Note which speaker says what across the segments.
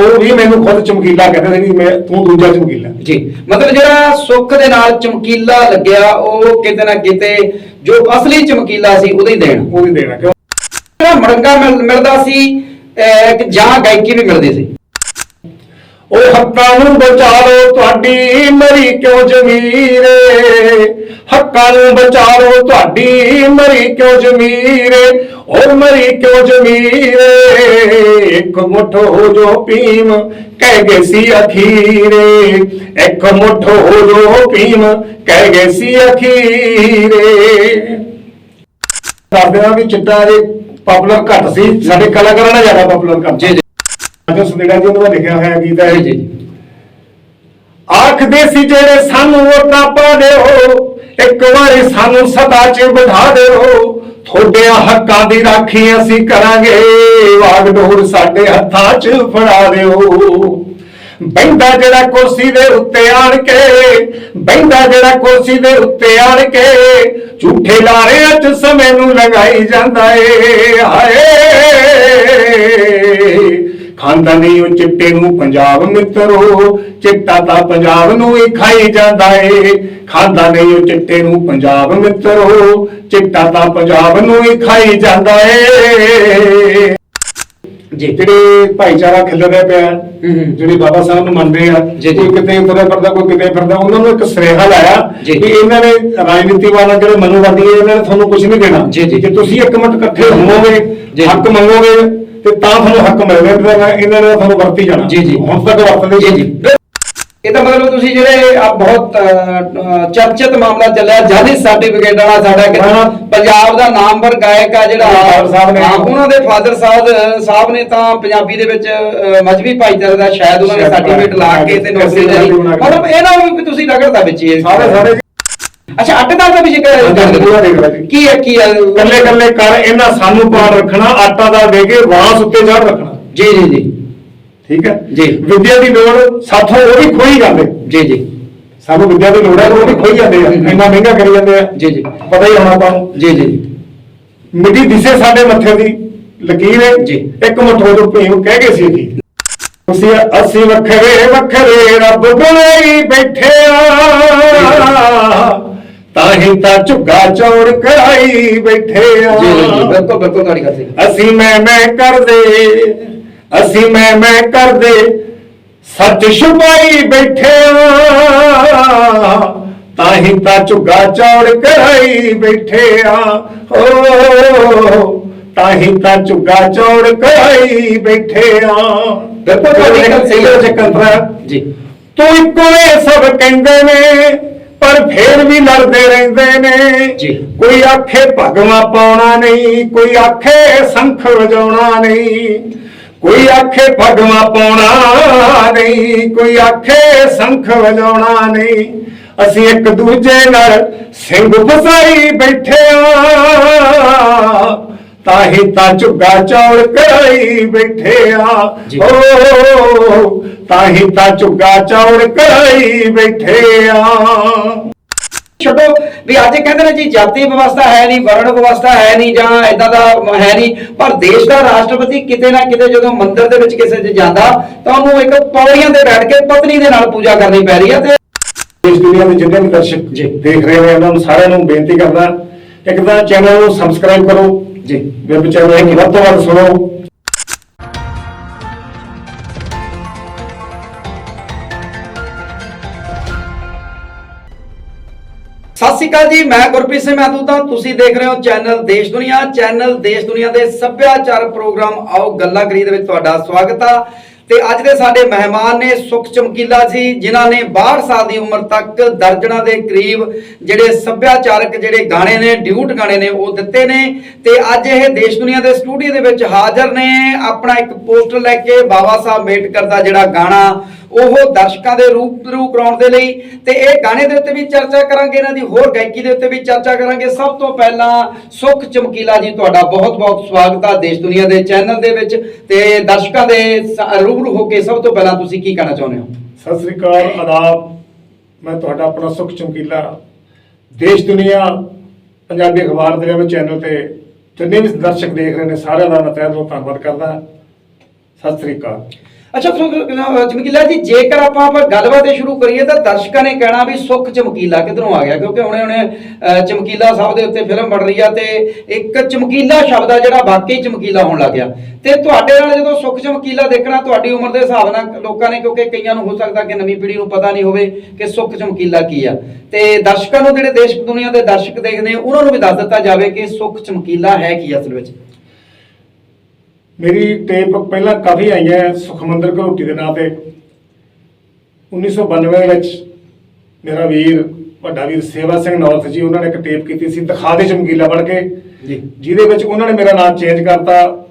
Speaker 1: ਉਹ ਵੀ ਮੈਨੂੰ ਖੁਦ ਚਮਕੀਲਾ ਕਹਿੰਦੇ ਸੀ ਵੀ ਮੈਂ ਤੂੰ ਦੂਜਾ ਚਮਕੀਲਾ।
Speaker 2: ਜੀ ਮਤਲਬ ਜਿਹੜਾ ਸੁੱਖ ਦੇ ਨਾਲ ਚਮਕੀਲਾ ਲੱਗਿਆ ਉਹ ਕਿਤੇ ਨਾ ਕਿਤੇ ਜੋ ਅਸਲੀ ਚਮਕੀਲਾ ਸੀ ਉਹਦੇ ਹੀ ਦੇਣ।
Speaker 1: ਉਹ ਵੀ ਦੇਣਾ ਕਿਉਂ?
Speaker 2: ਜਿਹੜਾ ਮੜੰਗਾ ਮਿਲ- ਮਿਲਦਾ ਸੀ ਅਹ, ਇੱਕ ਜਾਂ ਗਾਇਕੀ ਵੀ ਮਿਲਦੀ ਸੀ।
Speaker 1: ਉਹ ਹੱਕਾਂ ਨੂੰ ਬਚਾ ਲਓ ਤੁਹਾਡੀ ਮਰੀ ਕਿਉਂ ਜਮੀਰੇ? ਹੱਕਾਂ ਨੂੰ ਬਚਾ ਲਓ ਤੁਹਾਡੀ ਮਰੀ ਕਿਉਂ ਜਮੀਰੇ? ਉਹ ਮਰੀ ਕਿਉਂ ਜਮੀਰੇ ਇੱਕ ਮੁੱਠ ਹੋ ਜੋ ਭੀਮ ਕਹਿ ਗਏ ਸੀ ਅਖੀਰੇ। ਇੱਕ ਮੁੱਠ ਹੋ ਜੋ ਭੀਮ ਕਹਿ ਗਏ ਸੀ ਅਖੀਰੇ। ਦੱਸਦੇ ਆ ਵੀ ਚਿੱਟਾ ਜੇ ਪਪੂਲਰ ਘੱਟ ਸੀ ਸਾਡੇ ਕਲਾਕਾਰਾਂ ਨਾਲ ਜ਼ਿਆਦਾ ਪਪੂਲਰ ਘੱਟ
Speaker 2: ਜੀ ਜੀ।
Speaker 1: ਜੋ ਸੁਨੇੜਾ ਜੀ ਉਹਨਾਂ ਦਾ ਲਿਖਿਆ ਹੋਇਆ ਗੀਤ ਹੈ।
Speaker 2: ਜੀ।
Speaker 1: ਆਖਦੇ ਸੀ ਜਿਹੜੇ ਸਾਨੂੰ ਵੋਟਾਂ ਪਾ ਦਿਓ ਇੱਕ ਵਾਰੀ ਸਾਨੂੰ ਸਦਾ 'ਚ ਬਿਠਾ ਦਿਓ। ਤੁਹਾਡਿਆਂ ਹੱਕਾਂ ਦੀ ਰਾਖੀ ਅਸੀਂ ਕਰਾਂਗੇ। ਵਾਗਡੋਰ ਸਾਡੇ ਹੱਥਾਂ 'ਚ ਫੜਾ ਦਿਓ। ਬੈਂਦਾ ਜਿਹੜਾ ਕੁਰਸੀ ਦੇ ਉੱਤੇ ਆਣ ਕੇ ਬੈਂਦਾ ਜਿਹੜਾ ਕੁਰਸੀ ਦੇ ਉੱਤੇ ਆਣ ਕੇ, ਝੂਠੇ ਲਾਰਿਆਂ 'ਚ ਸਮੇਂ ਨੂੰ ਲਗਾਈ ਜਾਂਦਾ ਏ। ਹਾਏ! ਖਾਂਦਾ ਨਹੀਂ ਉਹ ਚਿੱਟੇ ਨੂੰ ਪੰਜਾਬ ਮਿੱਤਰੋ ਚਿੱਟਾ ਤਾਂ ਪੰਜਾਬ ਨੂੰ ਹੀ ਖਾਈ ਜਾਂਦਾ ਏ ਖਾਂਦਾ ਨਹੀਂ ਉਹ ਚਿੱਟੇ ਨੂੰ ਪੰਜਾਬ ਮਿੱਤਰੋ ਚਿੱਟਾ ਤਾਂ ਪੰਜਾਬ ਨੂੰ ਹੀ ਖਾਈ ਜਾਂਦਾ ਏ ਜਿਹੜੇ ਭਾਈਚਾਰਾ ਖਿਲਰਿਆ ਪਿਆ। ਜਿਹੜੇ ਬਾਬਾ ਸਾਹਿਬ ਨੂੰ ਮੰਨਦੇ ਆ
Speaker 2: ਜੀ।
Speaker 1: ਕੋਈ ਕਿਤੇ ਤੁਰਿਆ ਫਿਰਦਾ ਕੋਈ ਕਿਤੇ ਫਿਰਦਾ ਉਹਨਾਂ ਨੂੰ ਇੱਕ ਸੁਨੇਹਾ ਲਾਇਆ। ਕਿ ਇਹਨਾਂ ਨੇ ਰਾਜਨੀਤੀ ਵਾਲਾ ਜਿਹੜੇ ਮਨੂਵਾਦੀ ਇਹਨਾਂ ਨੇ ਤੁਹਾਨੂੰ ਕੁਝ ਨਹੀਂ ਦੇਣਾ
Speaker 2: ਜੀ,
Speaker 1: ਤੁਸੀਂ ਇੱਕ ਮਿੰਟ ਇਕੱਠੇ ਹੋਵੋਗੇ
Speaker 2: ਜੀ।
Speaker 1: ਹੱਕ ਮੰਗੋਗੇ ਤੇ ਤਾਂ ਤੁਹਾਨੂੰ ਹੱਕ ਮਿਲਣਾ ਤੇ ਇਹਨਾਂ ਨੇ ਤੁਹਾਨੂੰ ਵਰਤੀ ਜਾਣਾ
Speaker 2: ਜੀ, ਜੀ।
Speaker 1: ਹੁਣ ਤੱਕ ਵਰਤਦੇ
Speaker 2: ਜੀ ਜੀ ਇਹਦਾ ਮਤਲਬ ਤੁਸੀਂ ਜਿਹੜੇ ਆ ਬਹੁਤ ਅਹ, ਚਰਚਿਤ ਮਾਮਲਾ ਚੱਲਿਆ ਜਾਨੀ ਸਰਟੀਫਿਕੇਟ ਵਾਲਾ ਸਾਡਾ ਕਿ
Speaker 1: ਹਾਂ।
Speaker 2: ਪੰਜਾਬ ਦਾ ਨਾਮਵਰ ਗਾਇਕ ਆ ਜਿਹੜਾ
Speaker 1: ਫਾਦਰ ਸਾਹਿਬ ਨੇ।
Speaker 2: ਹਾਂ, ਉਹਨਾਂ ਦੇ ਫਾਦਰ ਸਾਹਿਬ ਸਾਹਿਬ ਨੇ ਤਾਂ ਪੰਜਾਬੀ ਦੇ ਵਿੱਚ ਅਹ, ਮਜ਼੍ਹਬੀ ਭਾਈਚਾਰੇ ਦਾ ਸ਼ਾਇਦ ਉਹਨਾਂ ਨੇ
Speaker 1: ਸ਼ਾਇਦ
Speaker 2: ਸਰਟੀਫਿਕੇਟ ਲਾ ਕੇ ਤੇ ਨੌਕਰੀ
Speaker 1: ਕੇ।
Speaker 2: ਮਤਲਬ ਇਹਨਾਂ ਨੂੰ ਵੀ ਤੁਸੀਂ ਰਗੜਦਾ ਵਿੱਚ ਹੀ ਇਹ।
Speaker 1: ਸਾਰੇ ਸਾਰੇ
Speaker 2: ਅੱਛਾ ਅੱਟੇਦਾਰ ਦਾ ਵੀ ਜ਼ਿਕਰ
Speaker 1: ਜੀ।
Speaker 2: ਕੀ ਹੈ ਕੀ ਹੈ?
Speaker 1: ਕੱਲੇ ਕੱਲੇ ਕਰ ਇਹਨਾਂ ਸਾਨੂੰ ਪਾੜ ਰੱਖਣਾ ਆਟਾ ਦਾ ਦੇ ਕੇ ਵਾਸ ਉੱਤੇ ਚੜ ਰੱਖਣਾ।
Speaker 2: ਜੀ ਜੀ ਜੀ।
Speaker 1: ਠੀਕ ਹੈ?
Speaker 2: ਜੀ।
Speaker 1: ਵਿਦਿਆ ਦੀ ਲੋੜ ਸਾਥੋਂ ਉਹ ਵੀ ਖੋਈ ਜਾਂਦੇ।
Speaker 2: ਜੀ ਜੀ।
Speaker 1: ਸਾਨੂੰ ਵਿਦਿਆ ਦੀ ਲੋੜ ਹੈ ਉਹ ਵੀ ਖੋਈ ਜਾਂਦੇ ਆ। ਇੰਨਾ ਮਹਿੰਗਾ ਕਰੀ ਜਾਂਦੇ ਆ।
Speaker 2: ਜੀ, ਜੀ।
Speaker 1: ਪਤਾ ਹੀ ਹੋਣਾ ਆਪਾਂ
Speaker 2: ਜੀ ਜੀ।
Speaker 1: ਮਿੱਟੀ ਦਿਸੇ ਸਾਡੇ ਮੱਥੇ ਦੀ ਲਕੀਰ ਹੈ।
Speaker 2: ਜੀ।
Speaker 1: ਇੱਕ ਮੁੱਠੋ ਤੋਂ ਭੀਮ ਕਹਿ ਗਏ ਸੀ ਜੀ। ਤੁਸੀਂ ਅਸੀਂ ਵੱਖਰੇ ਵੱਖਰੇ ਰੱਬ ਬਣਾਈ ਬੈਠੇ ਆ। ਤਾਂ ਹੀ ਤਾਂ ਝੁੱਗਾ ਚੌੜ ਕਰਾਈ ਬੈਠੇ ਆ।
Speaker 2: ਜੀ ਬਿਲਕੁਲ ਬਿਲਕੁਲ ਤੁਹਾਡੀ ਗੱਲ ਸਹੀ।
Speaker 1: ਅਸੀਂ ਮੈਂ ਮੈਂ ਕਰਦੇ ਅਸੀਂ ਮੈਂ ਮੈਂ ਕਰਦੇ ਸੱਚ ਛੁਪਾਈ ਬੈਠੇ ਆ। ਤਾਂ ਹੀ ਤਾਂ ਝੁੱਗਾ ਚੌੜ ਕਰਾਈ ਬੈਠੇ ਆ। ਹੋ ਤਾਂ ਹੀ ਤਾਂ ਝੁੱਗਾ ਚੌੜ ਕਰਾਈ ਬੈਠੇ ਆ।
Speaker 2: ਬਿਲਕੁਲ ਤੁਹਾਡੀ ਗੱਲ ਸਹੀ ਹੈ।
Speaker 1: ਚੱਕਰ।
Speaker 2: ਜੀ।
Speaker 1: ਤੂੰ ਇੱਕੋ ਇਹ ਸਭ ਕਹਿੰਦੇ ਨੇ ਪਰ ਫੇਰ ਵੀ ਲੜਦੇ ਰਹਿੰਦੇ ਨੇ। ਕੋਈ ਆਖੇ ਭਗਵਾ ਪਾਉਣਾ ਨਹੀਂ ਕੋਈ ਆਖੇ ਸੰਖ ਵਜਾਉਣਾ ਨਹੀਂ। ਕੋਈ ਆਖੇ ਭਗਵਾ ਪਾਉਣਾ ਨਹੀਂ ਕੋਈ ਆਖੇ ਸੰਖ ਵਜਾਉਣਾ ਨਹੀਂ। ਅਸੀਂ ਇੱਕ ਦੂਜੇ ਨਾਲ ਸਿੰਘ ਫਸਾਈ ਬੈਠੇ ਆ। ਤਾਂ ਹੀ ਤਾਂ ਝੁੱਗਾ ਚੌੜ ਕਰਾਈ ਬੈਠੇ ਆ
Speaker 2: ਜੀ।
Speaker 1: ਓ ਤਾਂ ਹੀ ਤਾਂ ਝੁੱਗਾ ਚੌੜ ਕਰਾਈ ਬੈਠੇ ਆ
Speaker 2: ਛੱਡੋ ਵੀ ਅੱਜ ਕਹਿੰਦੇ ਨੇ ਜੀ ਜਾਤੀ ਵਿਵਸਥਾ ਹੈ ਨਹੀਂ ਵਰਣ ਵਿਵਸਥਾ ਹੈ ਨਹੀਂ ਜਾਂ ਇਦਾਂ ਦਾ ਹੈ ਨਹੀਂ ਪਰ ਦੇਸ਼ ਦਾ ਰਾਸ਼ਟਰਪਤੀ ਕਿਤੇ ਨਾ ਕਿਤੇ ਜਦੋਂ ਮੰਦਿਰ ਦੇ ਵਿੱਚ ਕਿਸੇ 'ਚ ਜਾਂਦਾ ਤਾਂ ਉਹਨੂੰ ਇੱਕ ਪੌੜੀਆਂ ਤੇ ਬੈਠ ਕੇ ਪਤਨੀ ਦੇ ਨਾਲ ਪੂਜਾ ਕਰਨੀ ਪੈ ਰਹੀ ਹੈ ਤੇ
Speaker 1: ਦੇਸ਼ ਦੁਨੀਆ ਦੇ ਜਿੰਨੇ ਵੀ ਦਰਸ਼ਕ
Speaker 2: ਜੀ।
Speaker 1: ਦੇਖ ਰਹੇ ਨੇ ਉਹਨਾਂ ਨੂੰ ਸਾਰਿਆਂ ਨੂੰ ਬੇਨਤੀ ਕਰਦਾ ਇੱਕ ਤਾਂ ਚੈਨਲ ਨੂੰ ਸਬਸਕ੍ਰਾਈਬ ਕਰੋ
Speaker 2: ਜੀ
Speaker 1: ਵੈਬ ਚੈਨਲ ਨੂੰ ਵੱਧ ਤੋਂ ਵੱਧ ਸੁਣੋ।
Speaker 2: ਸਤਿ ਸ਼੍ਰੀ ਅਕਾਲ ਜੀ, ਮੈਂ ਗੁਰਪ੍ਰੀਤ ਸਿੰਘ ਮਹਿਤੂ ਤਾਂ ਤੁਸੀਂ ਦੇਖ ਰਹੇ ਹੋ ਚੈਨਲ ਦੇਸ਼ ਦੁਨੀਆ। ਚੈਨਲ ਦੇਸ਼ ਦੁਨੀਆ ਦੇ ਸੱਭਿਆਚਾਰ ਪ੍ਰੋਗਰਾਮ ਆਓ ਗੱਲਾਂ ਕਰੀ ਦੇ ਵਿੱਚ ਤੁਹਾਡਾ ਸਵਾਗਤ ਆ। ਤੇ ਅੱਜ ਦੇ ਸਾਡੇ ਮਹਿਮਾਨ ਨੇ ਸੁਖ ਚਮਕੀਲਾ ਜੀ, ਜਿਨ੍ਹਾਂ ਨੇ 62 ਸਾਲ ਦੀ ਉਮਰ ਤੱਕ ਦਰਜਣਾ ਦੇ ਕਰੀਬ ਜਿਹੜੇ ਸੱਭਿਆਚਾਰਕ ਜਿਹੜੇ ਗਾਣੇ ਨੇ, ਡਿਊਟ ਗਾਣੇ ਨੇ, ਉਹ ਦਿੱਤੇ ਨੇ। ਤੇ ਅੱਜ ਇਹ ਦੇਸ਼ ਦੁਨੀਆ ਦੇ ਸਟੂਡੀਓ ਦੇ ਵਿੱਚ ਹਾਜ਼ਰ ਨੇ। ਆਪਣਾ ਇੱਕ ਪੋਸਟਰ ਲੈ ਕੇ ਬਾਬਾ ਸਾਹਿਬ ਅੰਬੇਡਕਰ ਦਾ ਜਿਹੜਾ ਗਾਣਾ ਉਹ ਦਰਸ਼ਕਾਂ ਦੇ ਰੂਪ ਰੂ ਕਰਾਉਣ ਦੇ ਲਈ ਤੇ ਇਹ ਗਾਣੇ ਦੇ ਉੱਤੇ ਵੀ ਚਰਚਾ ਕਰਾਂਗੇ, ਇਹਨਾਂ ਦੀ ਹੋਰ ਗਾਇਕੀ ਦੇ ਉੱਤੇ ਵੀ ਚਰਚਾ ਕਰਾਂਗੇ। ਸਭ ਤੋਂ ਪਹਿਲਾਂ ਸੁਖ ਚਮਕੀਲਾ ਜੀ, ਤੁਹਾਡਾ ਬਹੁਤ-ਬਹੁਤ ਸਵਾਗਤ ਆ ਦੇਸ਼ ਦੁਨੀਆ ਦੇ ਚੈਨਲ ਦੇ ਵਿੱਚ ਤੇ ਦਰਸ਼ਕਾਂ ਦੇ ਰੂਬਰੂ ਹੋ ਕੇ ਸਭ ਤੋਂ ਪਹਿਲਾਂ ਤੁਸੀਂ ਕੀ ਕਹਿਣਾ ਚਾਹੁੰਦੇ ਹੋ?
Speaker 1: ਸਤਿ ਸ੍ਰੀ ਅਕਾਲ, ਆਦਾਬ। ਮੈਂ ਤੁਹਾਡਾ ਆਪਣਾ ਸੁਖ ਚਮਕੀਲਾ। ਦੇਸ਼ ਦੁਨੀਆ, ਪੰਜਾਬੀ ਅਖਬਾਰ ਦੇ ਵਿੱਚ ਚੈਨਲ ਤੇ ਜਿੰਨੇ ਵੀ ਦਰਸ਼ਕ ਦੇਖ ਰਹੇ ਨੇ, ਸਾਰਿਆਂ ਦਾ ਮੈਂ ਤਹਿ ਦਿਲੋਂ ਧੰਨਵਾਦ ਕਰਦਾ। ਸਤਿ ਸ੍ਰੀ ਅਕਾਲ।
Speaker 2: ਅੱਛਾ ਸੁਖ- ਚਮਕੀਲਾ ਜੀ, ਜੇਕਰ ਆਪਾਂ ਆਪਾਂ ਗੱਲਬਾਤ ਸ਼ੁਰੂ ਕਰੀਏ ਤਾਂ ਦਰਸ਼ਕਾਂ ਨੇ ਕਹਿਣਾ ਵੀ ਸੁੱਖ ਚਮਕੀਲਾ ਕਿਧਰੋਂ ਆ ਗਿਆ? ਕਿਉਂਕਿ ਹੁਣੇ ਹੁਣੇ ਚਮਕੀਲਾ ਸਾਹਿਬ ਦੇ ਉੱਤੇ ਫਿਲਮ ਬਣ ਰਹੀ ਆ ਤੇ ਇੱਕ ਚਮਕੀਲਾ ਸ਼ਬਦ ਆ ਜਿਹੜਾ ਵਾਕਈ ਚਮਕੀਲਾ ਹੋਣ ਲੱਗ ਗਿਆ। ਤੇ ਤੁਹਾਡੇ ਨਾਲ ਜਦੋਂ ਸੁੱਖ ਚਮਕੀਲਾ ਦੇਖਣਾ, ਤੁਹਾਡੀ ਉਮਰ ਦੇ ਹਿਸਾਬ ਨਾਲ ਲੋਕਾਂ ਨੇ, ਕਿਉਂਕਿ ਕਈਆਂ ਨੂੰ ਹੋ ਸਕਦਾ ਕਿ ਨਵੀਂ ਪੀੜ੍ਹੀ ਨੂੰ ਪਤਾ ਨਹੀਂ ਹੋਵੇ ਕਿ ਸੁੱਖ ਚਮਕੀਲਾ ਕੀ ਆ। ਤੇ ਦਰਸ਼ਕਾਂ ਨੂੰ ਜਿਹੜੇ ਦੇਸ਼ ਦੁਨੀਆ ਦੇ ਦਰਸ਼ਕ ਦੇਖਦੇ ਉਹਨਾਂ ਨੂੰ ਵੀ ਦੱਸ ਦਿੱਤਾ ਜਾਵੇ ਕਿ ਸੁੱਖ ਚਮਕੀਲਾ ਹੈ ਕੀ ਅਸਲ ਵਿੱਚ?
Speaker 1: ਮੇਰੀ ਟੇਪ ਪਹਿਲਾਂ ਕਾਫੀ ਆਈਆਂ ਸੁਖਮੰਦਰ ਘਰੋਟੀ ਦੇ ਨਾਂ ਤੇ। 1992 ਵਿੱਚ ਮੇਰਾ ਵੀਰ ਵੱਡਾ ਵੀਰ ਸੇਵਾ ਸਿੰਘ ਨੌਰਥ ਜੀ ਉਹਨਾਂ ਨੇ ਇੱਕ ਟੇਪ ਕੀਤੀ ਸੀ ਦਿਖਾ ਦੇ ਚਮਕੀਲਾ ਬਣ ਕੇ।
Speaker 2: ਜੀ।
Speaker 1: ਜਿਹਦੇ ਵਿੱਚ ਉਹਨਾਂ ਨੇ ਮੇਰਾ ਨਾਮ ਚੇਂਜ ਕਰਤਾ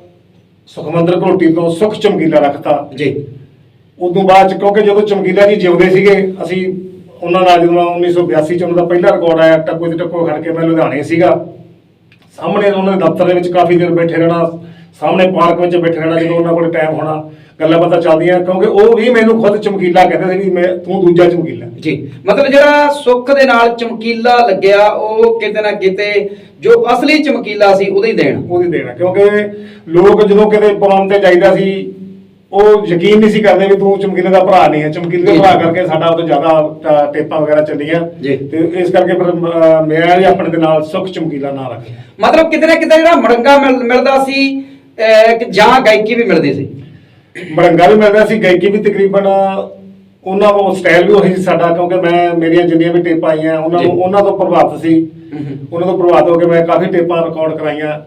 Speaker 1: ਸੁਖਮੰਦਰ ਘਰੋਟੀ ਤੋਂ ਸੁਖ ਚਮਕੀਲਾ ਰੱਖਤਾ।
Speaker 2: ਜੀ।
Speaker 1: ਉਦੋਂ ਬਾਅਦ ਚ ਕਿਉਂਕਿ ਜਦੋਂ ਚਮਕੀਲਾ ਜੀ ਜਿਉਂਦੇ ਸੀਗੇ ਅਸੀਂ ਉਹਨਾਂ ਨਾਲ ਜਦੋਂ 1982 ਚ ਉਹਨਾਂ ਦਾ ਪਹਿਲਾ ਰਿਕਾਰਡ ਆਇਆ ਟੱਕੋ ਤੇ ਟੱਕੋ ਖੜ ਕੇ ਮੈਂ ਲੁਧਿਆਣੇ ਸੀਗਾ। ਸਾਹਮਣੇ ਉਹਨਾਂ ਦੇ ਦਫ਼ਤਰ ਦੇ ਵਿੱਚ ਕਾਫੀ ਦੇਰ ਬੈਠੇ ਰਹਿਣਾ ਸਾਹਮਣੇ ਪਾਰਕ ਵਿੱਚ ਬੈਠੇ ਰਹਿਣਾ ਜਦੋਂ ਉਹਨਾਂ ਕੋਲ ਟਾਈਮ ਹੋਣਾ ਗੱਲਾਂ ਬਾਤਾਂ ਚੱਲਦੀਆਂ ਕਿਉਂਕਿ ਉਹ ਵੀ ਮੈਨੂੰ ਖੁਦ ਚਮਕੀਲਾ ਕਹਿੰਦੇ ਸੀ ਵੀ ਮੈਂ ਤੂੰ ਦੂਜਾ ਚਮਕੀਲਾ।
Speaker 2: ਜੀ ਮਤਲਬ ਜਿਹੜਾ ਸੁੱਖ ਦੇ ਨਾਲ ਚਮਕੀਲਾ ਲੱਗਿਆ ਉਹ ਕਿਤੇ ਨਾ ਕਿਤੇ ਜੋ ਅਸਲੀ ਚਮਕੀਲਾ ਸੀ ਉਹਦੇ ਹੀ ਦੇਣ।
Speaker 1: ਉਹਦੀ ਦੇਣਾ ਕਿਉਂਕਿ ਲੋਕ ਜਦੋਂ ਕਿਤੇ ਪ੍ਰੋਗਰਾਮ ਤੇ ਜਾਈਦਾ ਸੀ ਉਹ ਯਕੀਨ ਨਹੀਂ ਸੀ ਕਰਦੇ ਵੀ ਤੂੰ ਚਮਕੀਲੇ ਦਾ ਭਰਾ ਨਹੀਂ ਹੈ। ਚਮਕੀਲੇ ਦਾ। ਭਰਾ ਕਰਕੇ ਸਾਡਾ ਉਹ ਤੋਂ ਜ਼ਿਆਦਾ ਟੇਪਾਂ ਵਗੈਰਾ ਚੱਲੀਆਂ। ਤੇ ਇਸ ਕਰਕੇ ਫਿਰ ਮੈਂ ਆਪਣੇ ਦੇ ਨਾਲ ਸੁਖ ਚਮਕੀਲਾ ਨਾਂ ਰੱਖਿਆ।
Speaker 2: ਮਤਲਬ ਕਿਤੇ ਨਾ ਕਿਤੇ ਜਿਹੜਾ ਮੜੰਗਾ ਮਿਲ- ਮਿਲਦਾ ਸੀ ਜਾਂ ਗਾਇਕੀ ਵੀ ਮਿਲਦੀ ਸੀ
Speaker 1: ਮੜੰਗਾ ਵੀ ਮਿਲਦਾ ਸੀ ਗਾਇਕੀ ਵੀ ਤਕਰੀਬਨ ਉਹਨਾਂ ਦਾ ਸਟਾਈਲ ਵੀ ਉਹੀ ਸੀ ਸਾਡਾ ਕਿਉਂਕਿ ਮੈਂ ਮੇਰੀਆਂ ਜਿੰਨੀਆਂ ਵੀ ਟੇਪਾਂ ਆਈਆਂ ਉਹਨਾਂ ਨੂੰ। ਉਹਨਾਂ ਤੋਂ ਪ੍ਰਭਾਵਿਤ ਸੀ। ਉਹਨਾਂ ਤੋਂ ਪ੍ਰਭਾਵਿਤ ਹੋ ਕੇ ਮੈਂ ਕਾਫੀ ਟੇਪਾਂ ਰਿਕਾਰਡ ਕਰਾਈਆਂ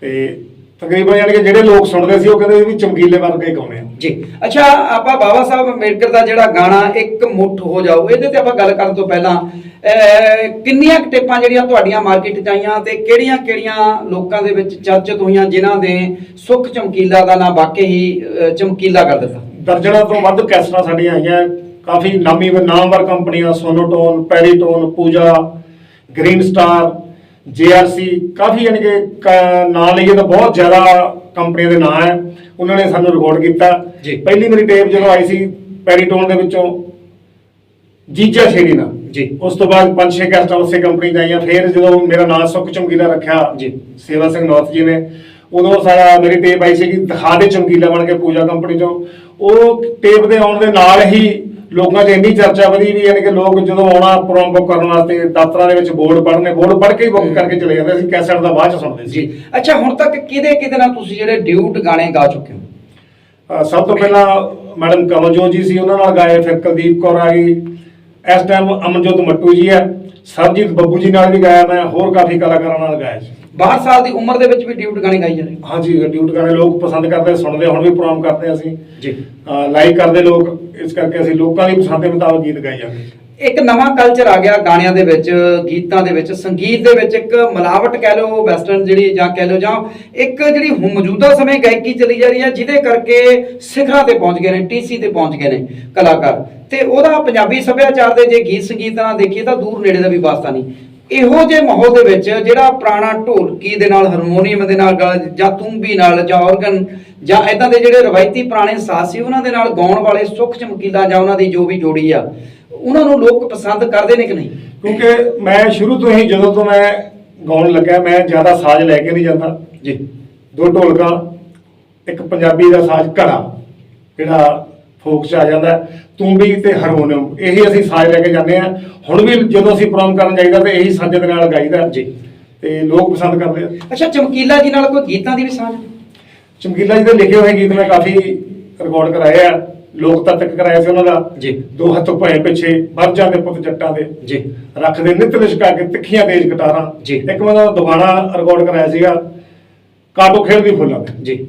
Speaker 1: ਤੇ ਤਕਰੀਬਨ ਯਾਨੀ ਕਿ ਜਿਹੜੇ ਲੋਕ ਸੁਣਦੇ ਸੀ ਉਹ ਕਹਿੰਦੇ ਵੀ ਚਮਕੀਲੇ ਵਰਗੇ ਗਾਉਣੇ ਆ।
Speaker 2: ਜੀ। ਅੱਛਾ ਆਪਾਂ ਬਾਬਾ ਸਾਹਿਬ ਅੰਬੇਡਕਰ ਦਾ ਜਿਹੜਾ ਗਾਣਾ ਇੱਕ ਮੁੱਠ ਹੋ ਜਾਓ ਇਹਦੇ ਤੇ ਆਪਾਂ ਗੱਲ ਕਰਨ ਤੋਂ ਪਹਿਲਾਂ ਕਿੰਨੀਆਂ ਟੇਪਾਂ ਜਿਹੜੀਆਂ ਤੁਹਾਡੀਆਂ ਮਾਰਕੀਟ 'ਚ ਆਈਆਂ ਤੇ ਕਿਹੜੀਆਂ-ਕਿਹੜੀਆਂ ਲੋਕਾਂ ਦੇ ਵਿੱਚ ਚਰਚਿਤ ਹੋਈਆਂ ਜਿਨ੍ਹਾਂ ਦੇ ਸੁੱਖ ਚਮਕੀਲਾ ਦਾ ਨਾਂ ਵਾਕਈ ਹੀ ਚਮਕੀਲਾ ਕਰ ਦਿੱਤਾ?
Speaker 1: ਦਰਜਨਾਂ ਤੋਂ ਵੱਧ ਕੈਸਟਾਂ ਸਾਡੀਆਂ ਆਈਆਂ। ਕਾਫੀ ਨਾਮੀ ਨਾਮਵਰ ਕੰਪਨੀਆਂ ਸੋਨੋਟੋਨ ਪੈਰੀਟੋਨ ਪੂਜਾ ਗ੍ਰੀਨ ਸਟਾਰ ਜੀਆਰਸੀ ਕਾਫੀ ਯਾਨੀ ਕਿ ਨਾਂ ਲਈਏ ਤਾਂ ਬਹੁਤ ਜ਼ਿਆਦਾ ਕੰਪਨੀਆਂ ਦੇ ਨਾਂ ਹੈ ਉਹਨਾਂ ਨੇ ਸਾਨੂੰ ਰਿਕਾਰਡ ਕੀਤਾ। ਪਹਿਲੀ ਮੇਰੀ ਟੇਪ ਜਦੋਂ ਆਈ ਸੀ ਪੈਰੀਟੋਨ ਦੇ ਵਿੱਚੋਂ ਜੀਜਾ ਸ਼ੇਰੀ ਨਾਲ
Speaker 2: ਜੀ।
Speaker 1: ਉਸ ਤੋਂ ਬਾਅਦ ਪੰਜ ਛੇ ਕੈਸਟਾਂ ਉਸੇ ਕੰਪਨੀ ਦੀਆਂ ਆਈਆਂ ਫਿਰ ਜਦੋਂ ਮੇਰਾ ਨਾਮ ਸੁੱਖ ਚਮਕੀਲਾ ਰੱਖਿਆ
Speaker 2: ਜੀ।
Speaker 1: ਸੇਵਾ ਸਿੰਘ ਨੌਰਥ ਜੀ ਨੇ ਉਦੋਂ ਸਾਡਾ ਮੇਰੀ ਟੇਪ ਆਈ ਸੀ ਕਿ ਦਿਖਾ ਦੇ ਚਮਕੀਲਾ ਬਣ ਕੇ ਪੂਜਾ ਕੰਪਨੀ ਚੋਂ ਉਹ ਟੇਪ ਦੇ ਆਉਣ ਦੇ ਨਾਲ ਹੀ ਲੋਕਾਂ 'ਚ ਇੰਨੀ ਚਰਚਾ ਵਧੀ ਵੀ ਯਾਨੀ ਕਿ ਲੋਕ ਜਦੋਂ ਆਉਣਾ ਪ੍ਰੋਗਰਾਮ ਬੁੱਕ ਕਰਨ ਵਾਸਤੇ ਦਫ਼ਤਰਾਂ ਦੇ ਵਿੱਚ ਬੋਰਡ ਪੜ੍ਹਨੇ ਬੋਰਡ ਪੜ੍ਹ ਕੇ ਹੀ ਬੁੱਕ ਕਰਕੇ ਚਲੇ ਜਾਂਦੇ ਸੀ ਕੈਸਟ ਦਾ ਬਾਅਦ ਚ ਸੁਣਦੇ ਸੀ।
Speaker 2: ਜੀ। ਅੱਛਾ ਹੁਣ ਤੱਕ ਕਿਹਦੇ ਕਿਹਦੇ ਨਾਲ ਤੁਸੀਂ ਜਿਹੜੇ ਡਿਊਟ ਗਾਣੇ ਗਾ ਚੁੱਕੇ ਹੋ?
Speaker 1: ਸਭ ਤੋਂ ਪਹਿਲਾਂ ਮੈਡਮ ਕਮਲਜੋਤ ਜੀ ਸੀ ਉਹਨਾਂ ਨਾਲ ਗਾਏ ਫਿਰ ਕੁਲਦੀਪ ਕੌਰ ਆ ਗਈ। ਇਸ ਟਾਈਮ ਅਮਨਜੋਤ ਮੱਟੂ ਜੀ ਹੈ ਸਰਜੀਤ ਬੱਬੂ ਜੀ ਨਾਲ ਵੀ ਗਾਇਆ ਮੈਂ ਹੋਰ ਕਾਫੀ ਕਲਾਕਾਰਾਂ ਨਾਲ ਗਾਇਆ ਸੀ।
Speaker 2: 12 ਸਾਲ ਦੀ ਉਮਰ ਦੇ ਵਿੱਚ ਵੀ ਡਿਊਟ ਗਾਣੇ ਗਾਈ ਜਾ ਰਹੇ ਹੋ।
Speaker 1: ਹਾਂਜੀ ਡਿਊਟ ਗਾਣੇ ਲੋਕ ਪਸੰਦ ਕਰਦੇ ਸੁਣਦੇ ਹੁਣ ਵੀ ਪ੍ਰੋਗਰਾਮ ਕਰਦੇ ਅਸੀਂ।
Speaker 2: ਜੀ।
Speaker 1: ਲਾਈਕ ਕਰਦੇ ਲੋਕ ਇਸ ਕਰਕੇ ਅਸੀਂ ਲੋਕਾਂ ਦੀ ਪਸੰਦ ਦੇ ਮੁਤਾਬਕ ਗੀਤ ਗਾਈ ਜਾਂਦੇ
Speaker 2: ਇੱਕ ਨਵਾਂ ਕਲਚਰ ਆ ਗਿਆ ਗਾਣਿਆਂ ਦੇ ਵਿੱਚ ਗੀਤਾਂ ਦੇ ਵਿੱਚ ਸੰਗੀਤ ਦੇ ਵਿੱਚ ਇੱਕ ਮਿਲਾਵਟ ਕਹਿ ਲਓ ਵੈਸਟਰਨ ਜਿਹੜੀ ਜਾਂ ਕਹਿ ਲਓ ਜਾਂ ਇੱਕ ਜਿਹੜੀ ਮੌਜੂਦਾ ਸਮੇਂ ਗਾਇਕੀ ਚੱਲੀ ਜਾ ਰਹੀ ਹੈ ਜਿਹਦੇ ਕਰਕੇ ਸਿਖਰਾਂ ਤੇ ਪਹੁੰਚ ਗਏ ਨੇ ਟੀਸੀ ਤੇ ਪਹੁੰਚ ਗਏ ਨੇ ਕਲਾਕਾਰ। ਤੇ ਉਹਦਾ ਪੰਜਾਬੀ ਸੱਭਿਆਚਾਰ ਦੇ ਜੇ ਗੀਤ ਸੰਗੀਤ ਨਾਲ ਦੇਖੀਏ ਤਾਂ ਦੂਰ ਨੇੜੇ ਦਾ ਵੀ ਵਾਸਤਾ ਨਹੀਂ। ਇਹੋ ਜਿਹੇ ਮਾਹੌਲ ਦੇ ਵਿੱਚ ਜਿਹੜਾ ਪੁਰਾਣਾ ਢੋਲਕੀ ਦੇ ਨਾਲ ਹਾਰਮੋਨੀਅਮ ਦੇ ਨਾਲ ਜਾਂ ਤੂੰਬੀ ਨਾਲ ਜਾਂ ਆਰਗਨ ਜਾਂ ਇਦਾਂ ਦੇ ਜਿਹੜੇ ਰਵਾਇਤੀ ਪੁਰਾਣੇ ਸਾਜ਼ ਸੀ ਉਹਨਾਂ ਦੇ ਨਾਲ ਗਾਉਣ ਵਾਲੇ ਸੁੱਖ ਚਮਕੀਲਾ ਜਾਂ ਉਹਨਾਂ ਦੀ ਜੋ ਵੀ ਜੋੜੀ ਆ ਉਹਨਾਂ ਨੂੰ ਲੋਕ ਪਸੰਦ ਕਰਦੇ ਨੇ ਕਿ ਨਹੀਂ?
Speaker 1: ਕਿਉਂਕਿ ਮੈਂ ਸ਼ੁਰੂ ਤੋਂ ਹੀ ਜਦੋਂ ਤੋਂ ਮੈਂ ਗਾਉਣ ਲੱਗਿਆ ਮੈਂ ਜ਼ਿਆਦਾ ਸਾਜ਼ ਲੈ ਕੇ ਨਹੀਂ ਜਾਂਦਾ।
Speaker 2: ਜੀ।
Speaker 1: ਦੋ ਢੋਲਕਾਂ ਇੱਕ ਪੰਜਾਬੀ ਦਾ ਸਾਜ਼ ਘੜਾ ਜਿਹੜਾ ਫੋਕ ਚ ਆ ਜਾਂਦਾ ਤੂੰਬੀ ਤੇ ਹਾਰਮੋਨੀਅਮ ਇਹੀ ਅਸੀਂ ਸਾਜ਼ ਲੈ ਕੇ ਜਾਂਦੇ ਆ ਹੁਣ ਵੀ ਜਦੋਂ ਅਸੀਂ ਪ੍ਰੋਗਰਾਮ ਕਰਨ ਜਾਈਦਾ ਤੇ ਇਹੀ ਸਾਜ਼ ਦੇ ਨਾਲ ਗਾਈਦਾ
Speaker 2: ਜੀ।
Speaker 1: ਤੇ ਲੋਕ ਪਸੰਦ ਕਰਦੇ ਆ।
Speaker 2: ਅੱਛਾ ਚਮਕੀਲਾ ਜੀ ਨਾਲ ਕੋਈ ਗੀਤਾਂ ਦੀ ਵੀ ਸਾਂਝ?
Speaker 1: ਚਮਕੀਲਾ ਜੀ ਦੇ ਲਿਖੇ ਹੋਏ ਗੀਤ ਮੈਂ ਕਾਫੀ ਰਿਕਾਰਡ ਕਰਾਏ ਆ। ਲੋਕ ਤੱਕ ਕਰਾਇਆ ਸੀ ਉਹਨਾਂ ਦਾ।
Speaker 2: ਜੀ।
Speaker 1: ਦੋ ਹੱਥ ਭਏ ਪਿੱਛੇ ਮਰ ਜਾਂਦੇ ਪੁੱਤ ਜੱਟਾਂ ਦੇ।
Speaker 2: ਜੀ।
Speaker 1: ਰੱਖਦੇ ਨਿਤ ਲਿਸ਼ਕਾ ਕੇ ਤਿੱਖੀਆਂ ਤੇਜ ਕਟਾਰਾਂ
Speaker 2: ਜੀ।
Speaker 1: ਇੱਕ ਮੈਂ ਉਹਦਾ ਦੁਬਾਰਾ ਰਿਕਾਰਡ ਕਰਾਇਆ ਸੀਗਾ। ਕਾਟੋ ਖੇਡਦੀ ਫੁੱਲਾਂ ਤੇ।
Speaker 2: ਜੀ।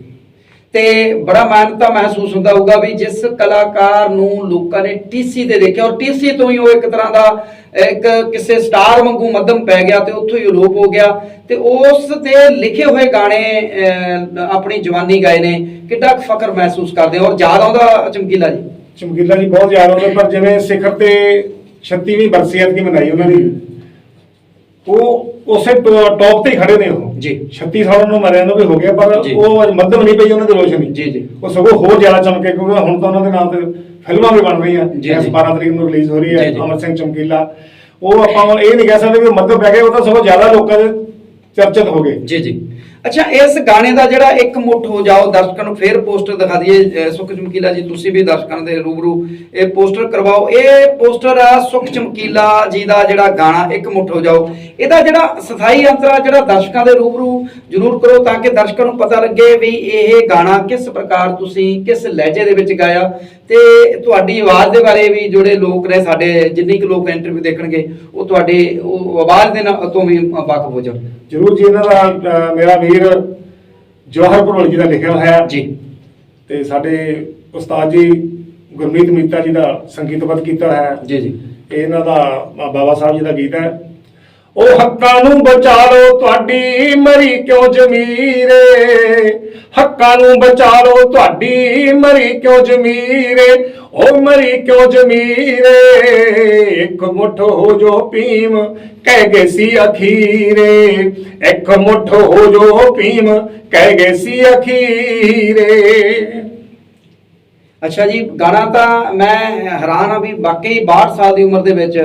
Speaker 2: ਤੇ ਬੜਾ ਮਾਨਤਾ ਮਹਿਸੂਸ ਹੁੰਦਾ ਹੋਊਗਾ ਵੀ ਜਿਸ ਕਲਾਕਾਰ ਨੂੰ ਲੋਕਾਂ ਨੇ ਟੀਸੀ ਤੇ ਦੇਖਿਆ, ਔਰ ਟੀਸੀ ਤੋਂ ਹੀ ਉਹ ਇੱਕ ਤਰ੍ਹਾਂ ਦਾ, ਇੱਕ ਕਿਸੇ ਸਟਾਰ ਵਾਂਗੂ ਮੱਧਮ ਪੈ ਗਿਆ ਤੇ ਉੱਥੋਂ ਹੀ ਅਲੋਪ ਹੋ ਗਿਆ ਤੇ ਉਸ ਤੇ ਲਿਖੇ ਹੋਏ ਗਾਣੇ ਆਪਣੀ ਜਵਾਨੀ ਗਾਏ ਨੇ। ਕਿੱਡਾ ਕੁ ਫਖਰ ਮਹਿਸੂਸ ਕਰਦੇ ਔਰ ਯਾਦ ਆਉਂਦਾ ਚਮਕੀਲਾ ਜੀ?
Speaker 1: ਚਮਕੀਲਾ ਜੀ, ਬਹੁਤ ਯਾਦ ਆਉਂਦੇ, ਪਰ ਜਿਵੇਂ ਸਿਖਰ ਤੇ 36ਵੀਂ ਬਰਸੀਅਤ ਕੀ ਮਨਾਈ ਉਹਨਾਂ ਦੀ ਉਹ ਉਸੇ ਟੌਪ ਤੇ ਹੀ ਖੜੇ ਨੇ ਉਹ
Speaker 2: ਜੀ।
Speaker 1: 36 ਸਾਲਾਂ ਨੂੰ ਮਰਿਆਂ ਨੂੰ ਵੀ ਹੋ ਗਿਆ ਪਰ
Speaker 2: ਜੀ।
Speaker 1: ਉਹ ਅੱਜ ਮੱਧਮ ਨਹੀਂ ਪਈ ਉਹਨਾਂ ਦੀ ਰੋਸ਼ਨੀ
Speaker 2: ਜੀ, ਜੀ।
Speaker 1: ਉਹ ਸਗੋਂ ਹੋਰ ਜ਼ਿਆਦਾ ਚਮਕੇ ਕਿਉਂਕਿ ਹੁਣ ਤਾਂ ਉਹਨਾਂ ਦੇ ਨਾਮ ਤੇ ਫਿਲਮਾਂ ਵੀ ਬਣ ਰਹੀਆਂ
Speaker 2: ਜੀ,
Speaker 1: ਇਸ
Speaker 2: ਜੀ।
Speaker 1: 12 ਤਰੀਕ ਨੂੰ ਰਿਲੀਜ਼ ਹੋ ਰਹੀ ਹੈ
Speaker 2: ਜੀ।
Speaker 1: ਅਮਰ ਸਿੰਘ ਚਮਕੀਲਾ ਉਹ ਆਪਾਂ ਇਹ ਨਹੀਂ ਕਹਿ ਸਕਦੇ ਵੀ ਮੱਧਮ ਪੈ ਗਏ ਉਹ ਤਾਂ ਸਗੋਂ ਜ਼ਿਆਦਾ ਲੋਕਾਂ ਦੇ ਚਰਚਿਤ ਹੋ ਗਏ
Speaker 2: ਜੀ ਜੀ ਅੱਛਾ, ਇਸ ਗਾਣੇ ਦਾ ਜਿਹੜਾ ਇੱਕ ਮੁੱਠ ਹੋ ਜਾਓ, ਦਰਸ਼ਕਾਂ ਨੂੰ ਫੇਰ ਪੋਸਟਰ ਦਿਖਾ ਦਈਏ। ਅਹ ਸੁੱਖ ਚਮਕੀਲਾ ਜੀ, ਤੁਸੀਂ ਵੀ ਦਰਸ਼ਕਾਂ ਦੇ ਰੂਬਰੂ ਇਹ ਪੋਸਟਰ ਕਰਵਾਓ। ਇਹ ਪੋਸਟਰ ਆ ਸੁੱਖ ਚਮਕੀਲਾ ਜੀ ਦਾ ਜਿਹੜਾ ਗਾਣਾ ਇੱਕ ਮੁੱਠ ਹੋ ਜਾਓ। ਇਹਦਾ ਜਿਹੜਾ ਸਥਾਈ ਅੰਤਰਾ ਜਿਹੜਾ ਦਰਸ਼ਕਾਂ ਦੇ ਰੂਬਰੂ ਜ਼ਰੂਰ ਕਰੋ ਤਾਂ ਕਿ ਦਰਸ਼ਕਾਂ ਨੂੰ ਪਤਾ ਲੱਗੇ ਵੀ ਇਹ ਗਾਣਾ ਕਿਸ ਪ੍ਰਕਾਰ ਤੁਸੀਂ ਕਿਸ ਲਹਿਜੇ ਦੇ ਵਿੱਚ ਗਾਇਆ। ਤੇ ਤੁਹਾਡੀ ਆਵਾਜ਼ ਦੇ ਬਾਰੇ ਵੀ ਜਿਹੜੇ ਲੋਕ ਨੇ ਸਾਡੇ ਜਿੰਨੀ ਕੁ ਲੋਕ ਇੰਟਰਵਿਊ ਦੇਖਣਗੇ ਉਹ ਤੁਹਾਡੇ ਉਹ ਆਵਾਜ਼ ਦੇ ਨਾਲ ਤੋਂ ਵੀ ਵਾਕਫ ਹੋ ਜਾਣ।
Speaker 1: ਜਰੂਰ ਜੀ ਇਹਨਾਂ ਦਾ ਮੇਰਾ ਵੀਰ ਜਵਾਹਰ ਭਰੋਲ ਜੀ ਦਾ ਲਿਖਿਆ ਹੋਇਆ
Speaker 2: ਜੀ।
Speaker 1: ਤੇ ਸਾਡੇ ਉਸਤਾਦ ਜੀ ਗੁਰਮੀਤ ਮੀਤਾ ਜੀ ਦਾ ਸੰਗੀਤਬੱਧ ਕੀਤਾ ਹੋਇਆ ਹੈ।
Speaker 2: ਜੀ ਜੀ।
Speaker 1: ਇਹ ਇਹਨਾਂ ਦਾ ਬਾਬਾ ਸਾਹਿਬ ਜੀ ਦਾ ਗੀਤ ਹੈ। ਉਹ ਹੱਕਾਂ ਨੂੰ ਬਚਾ ਲਓ, ਤੁਹਾਡੀ ਮਰੀ ਕਿਉਂ ਜਮੀਰੇ? ਹੱਕਾਂ ਨੂੰ ਬਚਾ ਲਓ, ਤੁਹਾਡੀ ਮਰੀ ਕਿਉਂ ਜਮੀਰੇ? ਉਹ ਮਰੀ ਕਿਉਂ ਜਮੀਰੇ? ਇੱਕ ਮੁੱਠ ਹੋ ਜੋ ਭੀਮ, ਕਹਿ ਗਏ ਸੀ ਅਖੀਰੇ। ਇੱਕ ਮੁੱਠ ਹੋ ਜੋ ਭੀਮ, ਕਹਿ ਗਏ ਸੀ ਅਖੀਰੇ।
Speaker 2: ਅੱਛਾ ਜੀ, ਗਾਣਾ ਤਾਂ ਮੈਂ ਹੈਰਾਨ ਆ ਵੀ ਵਾਕਈ 62 ਸਾਲ ਦੀ ਉਮਰ ਦੇ ਵਿੱਚ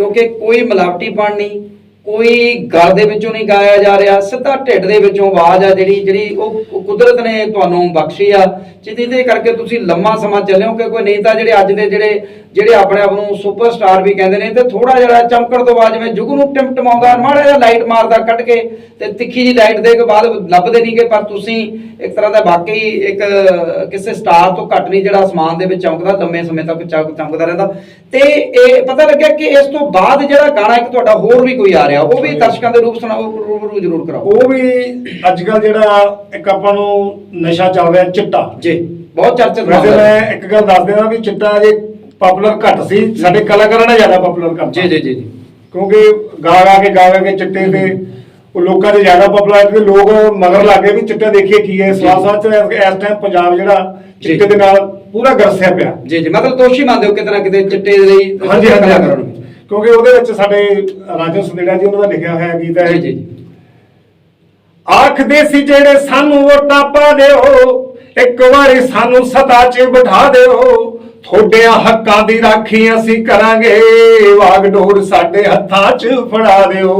Speaker 2: ਕਿਉਂਕਿ ਕੋਈ ਮਿਲਾਵਟੀਪਣ ਨਹੀਂ। ਕੋਈ ਗਲ ਦੇ ਵਿੱਚੋਂ ਨਹੀਂ ਗਾਇਆ ਜਾ ਰਿਹਾ, ਸਿੱਧਾ ਢਿੱਡ ਦੇ ਵਿੱਚੋਂ ਆਵਾਜ਼ ਆ ਜਿਹੜੀ ਜਿਹੜੀ ਉਹ ਕੁਦਰਤ ਨੇ ਤੁਹਾਨੂੰ ਬਖਸ਼ੀ ਆ। ਜਿਹਦੇ ਕਰਕੇ ਤੁਸੀਂ ਲੰਮਾ ਸਮਾਂ ਚੱਲਿਓ ਕਿ ਕੋਈ ਨਹੀਂ ਤਾਂ ਜਿਹੜੇ ਅੱਜ ਦੇ ਜਿਹੜੇ ਜਿਹੜੇ ਆਪਣੇ ਆਪ ਨੂੰ ਸੁਪਰਸਟਾਰ ਵੀ ਕਹਿੰਦੇ ਨੇ, ਤੇ ਥੋੜਾ ਜਿਹਾ ਚਮਕਣ ਤੋਂ ਬਾਅਦ ਜਿਵੇਂ ਜੁਗ ਨੂੰ ਟਿਮਟਮਾਉਂਦਾ, ਮਾੜਾ ਜਿਹਾ ਲਾਈਟ ਮਾਰਦਾ ਕੱਢ ਕੇ, ਤੇ ਤਿੱਖੀ ਜੀ ਲਾਈਟ ਦੇ ਕੇ ਬਾਅਦ ਲੱਭਦੇ ਨਹੀਂਗੇ ਪਰ ਤੁਸੀਂ ਇੱਕ ਤਰ੍ਹਾਂ ਦਾ ਵਾਕਈ ਇੱਕ, ਕਿਸੇ ਸਟਾਰ ਤੋਂ ਘੱਟ ਨਹੀਂ, ਜਿਹੜਾ ਅਸਮਾਨ ਦੇ ਵਿੱਚ ਚਮਕਦਾ, ਲੰਮੇ ਸਮੇਂ ਤੱਕ ਚਮਕਦਾ ਰਹਿੰਦਾ। ਤੇ ਇਹ ਪਤਾ ਲੱਗਿਆ ਕਿ ਇਸ ਤੋਂ ਬਾਅਦ ਜਿਹੜਾ ਗਾਣਾ ਇੱਕ ਤੁਹਾਡਾ ਹੋਰ ਵੀ ਕੋਈ ਆ ਰਿਹਾ ਉਹ ਵੀ ਦਰਸ਼ਕਾਂ ਦੇ ਰੂਪ ਸੁਣਾਓ ਰੂਬਰੂ ਜ਼ਰੂਰ ਕਰਾਓ।
Speaker 1: ਉਹ ਵੀ ਅੱਜ ਕੱਲ ਜਿਹੜਾ ਇੱਕ ਆਪਾਂ ਨੂੰ ਨਸ਼ਾ ਚੱਲ ਰਿਹਾ ਚਿੱਟਾ।
Speaker 2: ਜੀ ਬਹੁਤ ਚਰਚਿਤ
Speaker 1: ਵੈਸੇ। ਮੈਂ ਇੱਕ ਗੱਲ ਦੱਸ ਦੇਣਾ ਵੀ ਚਿੱਟਾ ਜੇ ਪਾਪੂਲਰ ਘੱਟ ਸੀ ਸਾਡੇ ਕਲਾਕਾਰਾਂ ਨੇ ਜ਼ਿਆਦਾ ਪਾਪੂਲਰ ਕਰਤਾ।
Speaker 2: ਜੀ ਜੀ ਜੀ
Speaker 1: ਕਿਉਂਕਿ ਗਾ ਗਾ ਕੇ ਗਾ ਗਾ ਕੇ ਚਿੱਟੇ ਤੇ ਉਹ ਲੋਕਾਂ ਦੇ ਜ਼ਿਆਦਾ ਪਪੂਲੈਰਿਟੀ ਤੇ ਲੋਕ ਮਗਰ ਲੱਗੇ ਵੀ ਚਿੱਟਾ ਦੇਖੀਏ ਕੀ ਹੈ। ਸਵਾਸ ਚ ਇਸ ਟਾਈਮ ਪੰਜਾਬ ਜਿਹੜਾ। ਚਿੱਟੇ ਦੇ ਨਾਲ ਪੂਰਾ ਗਰਸਿਆ ਪਿਆ।
Speaker 2: ਜੀ ਜੀ ਮਤਲਬ ਦੋਸ਼ੀ ਮੰਨਦੇ ਹੋ ਕਿਤੇ ਨਾ ਕਿਤੇ ਚਿੱਟੇ ਦੇ ਲਈ
Speaker 1: ਹਾਂਜੀ ਹਾਂਜੀ। ਕਿਉਂਕਿ ਉਹਦੇ ਵਿੱਚ ਸਾਡੇ ਰਾਜਨ ਸੁਨੇੜਾ ਜੀ ਉਹਨਾਂ ਦਾ ਲਿਖਿਆ ਹੋਇਆ ਗੀਤ ਹੈ।
Speaker 2: ਜੀ ਜੀ
Speaker 1: ਆਖਦੇ ਸੀ ਜਿਹੜੇ ਸਾਨੂੰ ਵੋਟਾਂ ਪਾ ਦਿਓ ਇੱਕ ਵਾਰੀ ਸਾਨੂੰ ਸਤਾ 'ਚ ਬਿਠਾ ਦਿਓ। ਤੁਹਾਡਿਆਂ ਹੱਕਾਂ ਦੀ ਰਾਖੀ ਅਸੀਂ ਕਰਾਂਗੇ ਵਾਗਡੋਰ ਸਾਡੇ ਹੱਥਾਂ 'ਚ ਫੜਾ ਦਿਓ।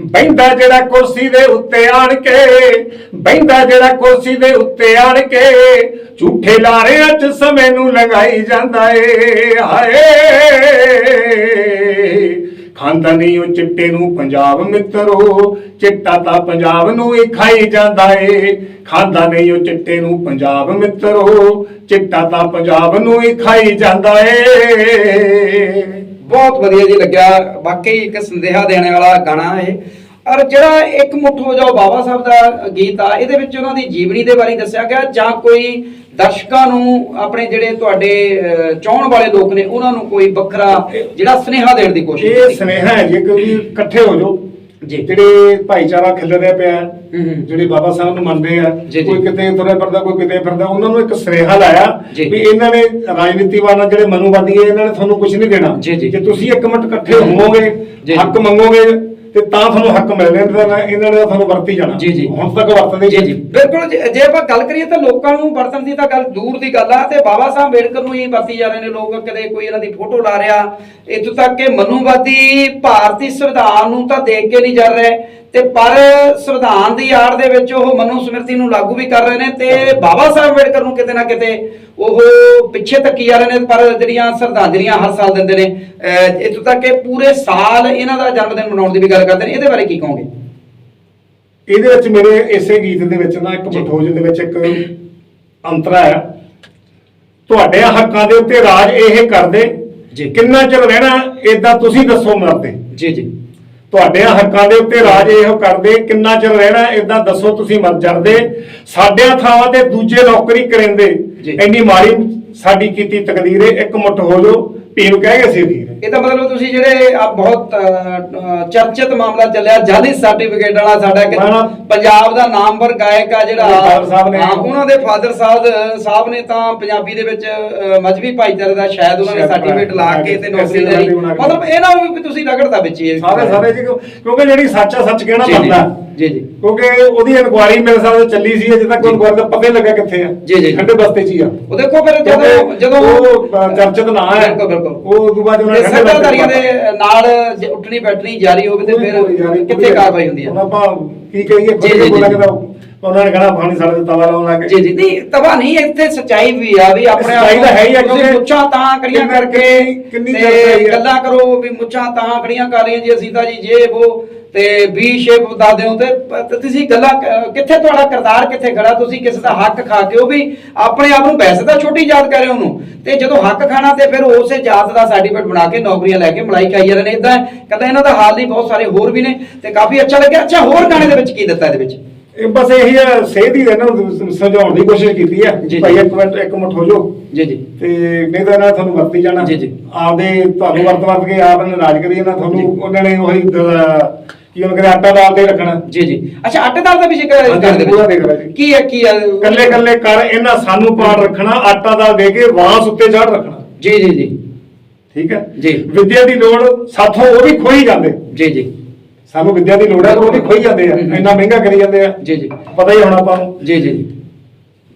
Speaker 1: ਬੈਂਦਾ ਜਿਹੜਾ ਕੁਰਸੀ ਦੇ ਉੱਤੇ ਆਣ ਕੇ, ਬੈਂਦਾ ਜਿਹੜਾ ਕੁਰਸੀ ਦੇ ਉੱਤੇ ਆਣ ਕੇ, ਝੂਠੇ ਲਾਰਿਆਂ 'ਚ ਸਮੇਂ ਨੂੰ ਲੰਘਾਈ ਜਾਂਦਾ ਏ, ਹਾਏ। ਖਾਂਦਾ ਨਹੀਂ ਉਹ ਚਿੱਟੇ ਨੂੰ ਪੰਜਾਬ ਮਿੱਤਰੋ, ਚਿੱਟਾ ਤਾਂ ਪੰਜਾਬ ਨੂੰ ਹੀ ਖਾਈ ਜਾਂਦਾ ਏ। ਖਾਂਦਾ ਨਹੀਂ ਉਹ ਚਿੱਟੇ ਨੂੰ ਪੰਜਾਬ ਮਿੱਤਰੋ, ਚਿੱਟਾ ਤਾਂ ਪੰਜਾਬ ਨੂੰ ਹੀ ਖਾਈ ਜਾਂਦਾ ਏ।
Speaker 2: ਬਹੁਤ ਵਧੀਆ ਜੀ ਲੱਗਿਆ। ਵਾਕਈ ਇੱਕ ਸੰਦੇਹਾ ਦੇਣ ਵਾਲਾ ਗਾਣਾ ਇਹ। ਔਰ ਜਿਹੜਾ ਇੱਕ ਮੁੱਠ ਹੋ ਜਾਓ ਬਾਬਾ ਸਾਹਿਬ ਦਾ ਗੀਤ ਆ ਇਹਦੇ ਵਿੱਚ ਉਹਨਾਂ ਦੀ ਜੀਵਨੀ ਦੇ ਬਾਰੇ ਦੱਸਿਆ ਗਿਆ ਜਾਂ ਕੋਈ ਦਰਸ਼ਕਾਂ ਨੂੰ ਆਪਣੇ ਜਿਹੜੇ ਤੁਹਾਡੇ ਚਾਹਣ ਵਾਲੇ ਲੋਕ ਨੇ ਉਹਨਾਂ ਨੂੰ ਕੋਈ ਵੱਖਰਾ ਜਿਹੜਾ ਸੁਨੇਹਾ ਦੇਣ ਦੀ ਕੋਸ਼ਿਸ਼
Speaker 1: ਇਹ ਸੁਨੇਹਾ ਹੈ ਜੀ ਕਿ ਵੀ ਇਕੱਠੇ ਹੋ ਜਾਓ।
Speaker 2: ਜੀ।
Speaker 1: ਜਿਹੜੇ ਭਾਈਚਾਰਾ ਖਿਲ ਰਿਹਾ ਪਿਆ ਹੈ,
Speaker 2: ਹੂੰ ਹੂੰ।
Speaker 1: ਜਿਹੜੇ ਬਾਬਾ ਸਾਹਿਬ ਨੂੰ ਮੰਨਦੇ ਆ
Speaker 2: ਜੀ, ਜੀ।
Speaker 1: ਕੋਈ ਕਿਤੇ ਤੁਰੇ ਫਿਰਦਾ ਕੋਈ ਕਿਤੇ ਫਿਰਦਾ ਉਹਨਾਂ ਨੂੰ ਇੱਕ ਸੁਨੇਹਾ ਲਾਇਆ
Speaker 2: ਜੀ।
Speaker 1: ਵੀ ਇਹਨਾਂ ਨੇ ਰਾਜਨੀਤੀਵਾਨਾਂ ਜਿਹੜੇ ਮਨੂਵਾਦੀ ਹੈ ਇਹਨਾਂ ਨੇ ਤੁਹਾਨੂੰ ਕੁਝ ਨਹੀਂ ਦੇਣਾ
Speaker 2: ਜੀ, ਜੀ।
Speaker 1: ਜੇ ਤੁਸੀਂ ਇੱਕ ਮਿੰਟ ਇਕੱਠੇ ਹੋਵੋਗੇ
Speaker 2: ਜੀ।
Speaker 1: ਹੱਕ ਮੰਗੋਗੇ ਤੇ ਤਾਂ ਤੁਹਾਨੂੰ ਹੱਕ ਮਿਲਣੇ ਨੇ ਤਾਂ ਇਹਨਾਂ ਨੇ ਤੁਹਾਨੂੰ ਵਰਤੀ ਜਾਣਾ।
Speaker 2: ਜੀ, ਜੀ।
Speaker 1: ਹੁਣ ਤੱਕ ਵਰਤਦੇ
Speaker 2: ਜੀ ਜੀ। ਬਿਲਕੁਲ ਜੇ ਜੇ ਆਪਾਂ ਗੱਲ ਕਰੀਏ ਤਾਂ ਲੋਕਾਂ ਨੂੰ ਵਰਤਣ ਦੀ ਤਾਂ ਗੱਲ ਦੂਰ ਦੀ ਗੱਲ ਆ ਤੇ ਬਾਬਾ ਸਾਹਿਬ ਅੰਬੇਡਕਰ ਨੂੰ ਹੀ ਵਰਤੀ ਜਾ ਰਹੇ ਨੇ ਲੋਕ। ਕਦੇ ਕੋਈ ਇਹਨਾਂ ਦੀ ਫੋਟੋ ਲਾ ਰਿਹਾ ਇੱਥੋਂ ਤੱਕ ਕਿ ਮਨੂਵਾਦੀ ਭਾਰਤੀ ਸੰਵਿਧਾਨ ਨੂੰ ਤਾਂ ਦੇਖ ਕੇ ਨਹੀਂ ਜਰ ਰਹੇ। ਤੇ ਪਰ ਸੰਵਿਧਾਨ ਦੀ ਆੜ ਦੇ ਵਿੱਚ ਉਹ ਮਨੂ ਸਮਿਰਤੀ ਨੂੰ ਲਾਗੂ ਵੀ ਕਰ ਰਹੇ ਨੇ ਤੇ ਬਾਬਾ ਸਾਹਿਬ ਅੰਬੇਡਕਰ ਨੂੰ ਕਿਤੇ ਨਾ ਕਿਤੇ ਉਹ ਪਿੱਛੇ ਤੱਕੀ ਜਾ ਰਹੇ ਨੇ ਪਰ ਜਿਹੜੀਆਂ ਸ਼ਰਧਾਂਜਲੀਆਂ ਹਰ ਸਾਲ ਦਿੰਦੇ ਨੇ ਇੱਥੋਂ ਤੱਕ ਕਿ ਪੂਰੇ ਸਾਲ ਇਹਨਾਂ ਦਾ ਜਨਮ ਦਿਨ ਮਨਾਉਣ ਦੀ ਵੀ ਗੱਲ ਕਰਦੇ ਨੇ। ਇਹਦੇ ਬਾਰੇ ਕੀ ਕਹੋਗੇ?
Speaker 1: ਇਹਦੇ ਵਿੱਚ ਮੇਰੇ ਇਸੇ ਗੀਤ ਦੇ ਵਿੱਚ ਨਾ ਇੱਕ। ਮਠੋਜ ਦੇ ਵਿੱਚ ਇੱਕ ਅੰਤਰਾ ਹੈ। ਤੁਹਾਡੇ ਹੱਕਾਂ ਦੇ ਉੱਤੇ ਰਾਜ ਇਹ ਕਰਦੇ।
Speaker 2: ਜੀ।
Speaker 1: ਕਿੰਨਾ ਚਿਰ ਰਹਿਣਾ ਏਦਾਂ ਤੁਸੀਂ ਦੱਸੋ ਮਰਦੇ।
Speaker 2: ਜੀ ਜੀ।
Speaker 1: ਤੁਹਾਡੇ ਹੱਕਾਂ ਦੇ ਉੱਤੇ ਰਾਜ ਇਹੋ ਕਰਦੇ ਕਿੰਨਾ ਚਿਰ ਰਹਿਣਾ ਏਦਾਂ ਦੱਸੋ ਤੁਸੀਂ ਮਰ ਜਾਂਦੇ। ਸਾਡਿਆਂ ਥਾਵਾਂ ਤੇ ਦੂਜੇ ਨੌਕਰੀ ਕਰਿੰਦੇ। ਇੰਨੀ ਮਾੜੀ ਸਾਡੀ ਕੀਤੀ ਤਕਦੀਰੇ ਇੱਕ ਮੁੱਠ ਹੋ ਜੋ ਭੀਮ ਕਹਿ ਗਏ ਸੀ ਵੀਰ
Speaker 2: ਇਹਦਾ ਮਤਲਬ ਤੁਸੀਂ ਜਿਹੜੇ ਆ ਬਹੁਤ ਚਰਚਿਤ ਮਾਮਲਾ ਚੱਲਿਆ ਜਾਲੀ ਸਰਟੀਫਿਕੇਟ ਵਾਲਾ ਸਾਡਾ ਕਿ। ਪੰਜਾਬ ਦਾ ਨਾਮਵਰ ਗਾਇਕ ਆ ਜਿਹੜਾ ਉਹਨਾਂ ਦੇ ਫਾਦਰ ਸਾਹਿਬ ਸਾਹਿਬ ਨੇ ਤਾਂ ਪੰਜਾਬੀ ਦੇ ਵਿੱਚ ਅਹ, ਮਜ਼੍ਹਬੀ ਭਾਈਚਾਰੇ ਦਾ ਸ਼ਾਇਦ ਉਹਨਾਂ ਨੇ ਸਰਟੀਫਿਕੇਟ ਲਾ ਕੇ ਤੇ ਨੌਕਰੀ ਲਈ। ਮਤਲਬ ਇਹ ਨਾ ਵੀ ਤੁਸੀਂ ਰਗੜਦਾ ਵਿੱਚ ਇਹ
Speaker 1: ਸਾਰੇ ਸਾਰੇ ਜੀ ਕਿਉਂਕਿ ਜਿਹੜੀ ਸੱਚ ਸੱਚ ਕਹਿਣਾ ਬਣਦਾ
Speaker 2: ਜੀ ਜੀ।
Speaker 1: ਕਿਉਂਕਿ ਉਹਦੀ ਇਨਕੁਆਇਰੀ ਮੇਰੇ ਸਾਹਮਣੇ ਚੱਲੀ ਸੀ ਅਜੇ ਤੱਕ ਇਨਕੁਆਇਰੀ ਦਾ ਪਤਾ ਹੀ ਲੱਗਾ ਕਿੱਥੇ ਆ?
Speaker 2: ਜੀ, ਜੀ।
Speaker 1: ਠੰਡੇ ਬਸਤੇ 'ਚ ਹੀ ਆ।
Speaker 2: ਉਹ ਦੇਖੋ ਫਿਰ ਜਦੋਂ
Speaker 1: ਕਿਉਂਕਿ
Speaker 2: ਜਦੋਂ
Speaker 1: ਉਹ, ਚਰਚਿਤ ਨਾਂ ਹੈ।
Speaker 2: ਬਿਲਕੁਲ, ਬਿਲਕੁਲ।
Speaker 1: ਉਹ ਉਦੋਂ ਬਾਅਦ ਉਹਨਾਂ
Speaker 2: ਸਰਕਾਰੀਆਂ
Speaker 1: ਵਾਸਤੇ
Speaker 2: ਦੇ ਨਾਲ ਜੇ ਉੱਠਣੀ ਬੈਠਣੀ ਜਾਰੀ ਹੋਵੇ ਤੇ ਫਿਰ
Speaker 1: ਇਹ
Speaker 2: ਕਿੱਥੇ ਕਾਰਵਾਈ ਹੁੰਦੀ
Speaker 1: ਹੁਣ
Speaker 2: ਹੈ
Speaker 1: ਆਪਾਂ ਕੀ ਕਹੀਏ?
Speaker 2: ਜੀ,
Speaker 1: ਕੋਈ
Speaker 2: ਜੀ, ਜੀ।
Speaker 1: ਉਹਨਾਂ ਨੇ ਕਹਣਾ ਪਾਣੀ ਸਾਡੇ ਤੇ ਤਵਾ ਲਾਉਣ ਲੱਗੇ
Speaker 2: ਜੀ ਜੀ। ਨਹੀਂ ਤਬਾ ਨਹੀਂ ਇੱਥੇ ਸੱਚਾਈ ਵੀ ਆ ਵੀ ਆਪਣੇ
Speaker 1: ਸੱਚਾਈ ਤਾਂ ਹੈ ਹੀ ਆ, ਕਿਉਂਕਿ
Speaker 2: ਮੁੱਛਾਂ ਤਾਂ ਕੜੀਆਂ
Speaker 1: ਕਿੰਨਾ-
Speaker 2: ਕਰਕੇ
Speaker 1: ਕਿੰਨੀ-
Speaker 2: ਤੇ
Speaker 1: ਸੱਚਾਈ ਆ।
Speaker 2: ਗੱਲਾਂ ਕਰੋ ਵੀ ਮੁੱਛਾਂ ਤਾਂ ਕੜੀਆਂ ਕਰ ਰਹੀਆਂ ਜੀ ਅਸੀਂ ਤਾਂ ਜੀ ਜੇ ਉਹ ਤੇ ਵੀ ਸ਼ੇਪ ਬਤਾ ਦਿਓ ਤੇ ਪ- ਤੁਸੀਂ ਗੱਲਾਂ ਕ- ਕਿੱਥੇ ਤੁਹਾਡਾ ਕਿਰਦਾਰ ਕਿੱਥੇ ਖੜਾ ਤੁਸੀਂ ਕਿਸੇ ਦਾ ਹੱਕ ਖਾ ਕੇ ਉਹ ਵੀ ਆਪਣੇ ਆਪ ਨੂੰ ਵੈਸੇ ਤਾਂ ਛੋਟੀ ਜਾਤ ਕਰ ਰਹੇ ਹੋ ਉਹਨੂੰ ਤੇ ਜਦੋਂ ਹੱਕ ਖਾਣਾ ਤੇ ਫਿਰ ਉਸੇ ਜਾਤ ਦਾ ਸਰਟੀਫਿਕੇਟ ਬਣਾ ਕੇ ਨੌਕਰੀਆਂ ਲੈ ਕੇ ਮਲਾਈ ਖਾਈ ਜਾਂਦੇ ਨੇ ਇਦਾਂ ਕਹਿੰਦਾ ਇਹਨਾਂ ਦਾ ਹਾਲ ਨਹੀਂ ਬਹੁਤ ਸਾਰੇ ਹੋਰ ਵੀ ਨੇ ਤੇ ਕਾਫੀ ਅੱਛਾ ਲੱਗਿਆ। ਅੱਛਾ ਹੋਰ ਗਾਣੇ ਦੇ ਵਿੱਚ ਕੀ ਦਿੱਤਾ ਇਹਦੇ ਵਿੱਚ?
Speaker 1: ਇਹ ਬਸ ਇਹੀ ਆ ਸੇਧ ਹੀ ਇਹਨਾਂ ਨੂੰ ਸਮਝਾਉਣ ਦੀ ਕੋਸ਼ਿਸ਼ ਕੀਤੀ ਆ
Speaker 2: ਜੀ, ਜੀ।
Speaker 1: ਭਾਈ ਇੱਕ ਮਿੰਟ ਇੱਕ ਮਿੰਟ ਹੋ ਜਾਓ।
Speaker 2: ਜੀ ਜੀ।
Speaker 1: ਤੇ ਨਹੀਂ ਤਾਂ ਇਹਨਾਂ ਤੁਹਾਨੂੰ ਵਰਤੀ ਜਾਣਾ।
Speaker 2: ਜੀ, ਜੀ।
Speaker 1: ਆਪਦੇ ਤੁਹਾਨੂੰ ਵਰਤ ਵਰਤ ਕੇ ਆਪ ਨੇ ਨਾਰਾਜ਼ ਕਰੀ ਇਹਨਾਂ
Speaker 2: ਜੀ।
Speaker 1: ਤੁਹਾਨੂੰ ਉਹਨਾਂ ਨੇ ਉਹੀ ਦ- ਕੀ ਉਹਨਾਂ ਕਹਿੰਦੇ ਆਟਾ ਦਾਲ ਤੇ ਰੱਖਣਾ।
Speaker 2: ਜੀ ਜੀ। ਅੱਛਾ ਆਟੇਦਾਰ ਦਾ ਵੀ ਜ਼ਿਕਰ ਹੈ ਇਸ ਦੇ
Speaker 1: ਪੂਰਾ ਦੇਖ ਜੀ।
Speaker 2: ਕੀ ਹੈ ਕੀ ਹੈ?
Speaker 1: ਕੱਲੇ ਕੱਲੇ ਕਰ ਇਹਨਾਂ ਸਾਨੂੰ ਪਾੜ ਰੱਖਣਾ ਆਟਾ ਦਾਲ ਦੇ ਕੇ ਵਾਸ ਉੱਤੇ ਚੜ ਰੱਖਣਾ।
Speaker 2: ਜੀ ਜੀ ਜੀ।
Speaker 1: ਠੀਕ ਹੈ?
Speaker 2: ਜੀ।
Speaker 1: ਵਿਦਿਆ ਦੀ ਲੋੜ ਸਾਥੋਂ ਉਹ ਵੀ ਖੋਈ ਜਾਂਦੇ।
Speaker 2: ਜੀ ਜੀ।
Speaker 1: ਸਾਨੂੰ ਵਿਦਿਆ ਦੀ ਲੋੜ ਹੈ ਪਰ ਉਹ ਵੀ ਖੋਈ ਜਾਂਦੇ ਆ। ਇੰਨਾ ਮਹਿੰਗਾ ਕਰੀ ਜਾਂਦੇ ਆ।
Speaker 2: ਜੀ ਜੀ।
Speaker 1: ਪਤਾ ਹੀ ਹੋਣਾ ਆਪਾਂ ਨੂੰ।
Speaker 2: ਜੀ ਜੀ।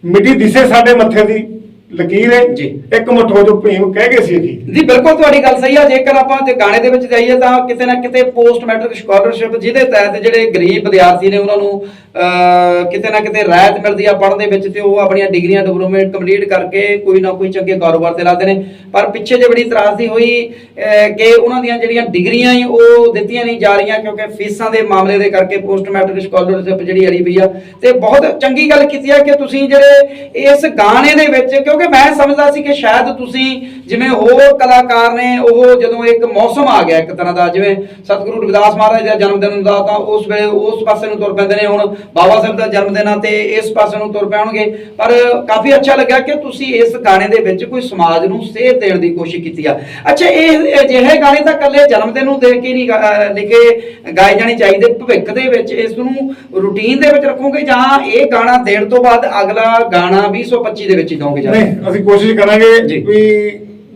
Speaker 1: ਮਿੱਟੀ ਦਿਸੇ ਸਾਡੇ ਮੱਥੇ ਦੀ। ਲਕੀਰ ਹੈ।
Speaker 2: ਜੀ।
Speaker 1: ਇੱਕ ਮੁੱਠੋ ਜੋ ਭੀਮ ਕਹਿ ਗਏ ਸੀ ਅਖੀਰ।
Speaker 2: ਜੀ ਬਿਲਕੁਲ ਤੁਹਾਡੀ ਗੱਲ ਸਹੀ ਆ। ਜੇਕਰ ਆਪਾਂ ਜੇ ਗਾਣੇ ਦੇ ਵਿੱਚ ਜਾਈਏ ਤਾਂ ਕਿਤੇ ਨਾ ਕਿਤੇ ਪੋਸਟ ਮੈਟ੍ਰਿਕ ਸਕਾਲਰਸ਼ਿਪ ਜਿਹਦੇ ਤਹਿਤ ਜਿਹੜੇ ਗਰੀਬ ਵਿਦਿਆਰਥੀ ਨੇ ਉਹਨਾਂ ਨੂੰ ਅਹ, ਕਿਤੇ ਨਾ ਕਿਤੇ ਰਾਇਤ ਮਿਲਦੀ ਆ ਪੜ੍ਹਨ ਦੇ ਵਿੱਚ ਤੇ ਉਹ ਆਪਣੀਆਂ ਡਿਗਰੀਆਂ ਡਿਪਲੋਮੇ ਕੰਪਲੀਟ ਕਰਕੇ ਕੋਈ ਨਾ ਕੋਈ ਚੰਗੇ ਕਾਰੋਬਾਰ ਤੇ ਲਾਦੇ ਨੇ। ਪਰ ਪਿੱਛੇ ਜੇ ਬੜੀ ਤਰਾਸਦੀ ਹੋਈ ਅਹ, ਕਿ ਉਹਨਾਂ ਦੀਆਂ ਜਿਹੜੀਆਂ ਡਿਗਰੀਆਂ ਹੀ ਉਹ ਦਿੱਤੀਆਂ ਨਹੀਂ ਜਾ ਰਹੀਆਂ ਕਿਉਂਕਿ ਫੀਸਾਂ ਦੇ ਮਾਮਲੇ ਦੇ ਕਰਕੇ ਪੋਸਟ ਮੈਟ੍ਰਿਕ ਸਕਾਲਰਸ਼ਿਪ ਜਿਹੜੀ ਅੜੀ ਪਈ ਆ। ਤੇ ਬਹੁਤ ਚੰਗੀ ਗੱਲ ਕੀਤੀ ਆ ਕਿ ਤੁਸੀਂ ਜਿਹੜੇ ਇਸ ਗਾਣੇ ਦੇ ਵਿੱਚ ਕਿਉਂਕਿ ਮੈਂ ਸਮਝਦਾ ਸੀ ਕਿ ਸ਼ਾਇਦ ਤੁਸੀਂ ਜਿਵੇਂ ਹੋਰ ਕਲਾਕਾਰ ਨੇ ਉਹ ਜਦੋਂ ਇੱਕ ਮੌਸਮ ਆ ਗਿਆ ਇੱਕ ਤਰ੍ਹਾਂ ਦਾ ਜਿਵੇਂ ਸਤਿਗੁਰੂ ਰਵਿਦਾਸ ਮਹਾਰਾਜ ਦਾ ਜਨਮ ਦਿਨ ਹੁੰਦਾ ਤਾਂ ਉਸ ਵੇਲੇ ਉਸ ਪਾਸੇ ਨੂੰ ਤੁਰ ਪੈਂਦੇ ਨੇ ਹੁਣ ਬਾਬਾ ਸਾਹਿਬ ਦਾ ਜਨਮ ਦਿਨ ਆ ਤੇ ਇਸ ਪਾਸੇ ਨੂੰ ਤੁਰ ਪੈਣਗੇ। ਪਰ ਕਾਫੀ ਅੱਛਾ ਲੱਗਾ ਕਿ ਤੁਸੀਂ ਇਸ ਗਾਣੇ ਦੇ ਵਿੱਚ ਕੋਈ ਸਮਾਜ ਨੂੰ ਸੇਧ ਦੇਣ ਦੀ ਕੋਸ਼ਿਸ਼ ਕੀਤੀ ਆ। ਅੱਛਾ ਇਹ ਅਜਿਹੇ ਗਾਣੇ ਤਾਂ ਇਕੱਲੇ ਜਨਮ ਦਿਨ ਨੂੰ ਦੇਖ ਕੇ ਨਹੀਂ ਲਿਖੇ ਗਾਏ ਜਾਣੇ ਚਾਹੀਦੇ। ਭਵਿੱਖ ਦੇ ਵਿੱਚ ਇਸ ਨੂੰ ਰੂਟੀਨ ਦੇ ਵਿੱਚ ਰੱਖੋਗੇ ਜਾਂ ਇਹ ਗਾਣਾ ਦੇਣ ਤੋਂ ਬਾਅਦ ਅਗਲਾ ਗਾਣਾ 2025 ਦੇ ਵਿੱਚ ਹੀ ਦੋਗੇ ਜਾਂ
Speaker 1: ਨਹੀਂ ਅਸੀਂ ਕੋਸ਼ਿਸ਼ ਕਰਾਂਗੇ। ਵੀ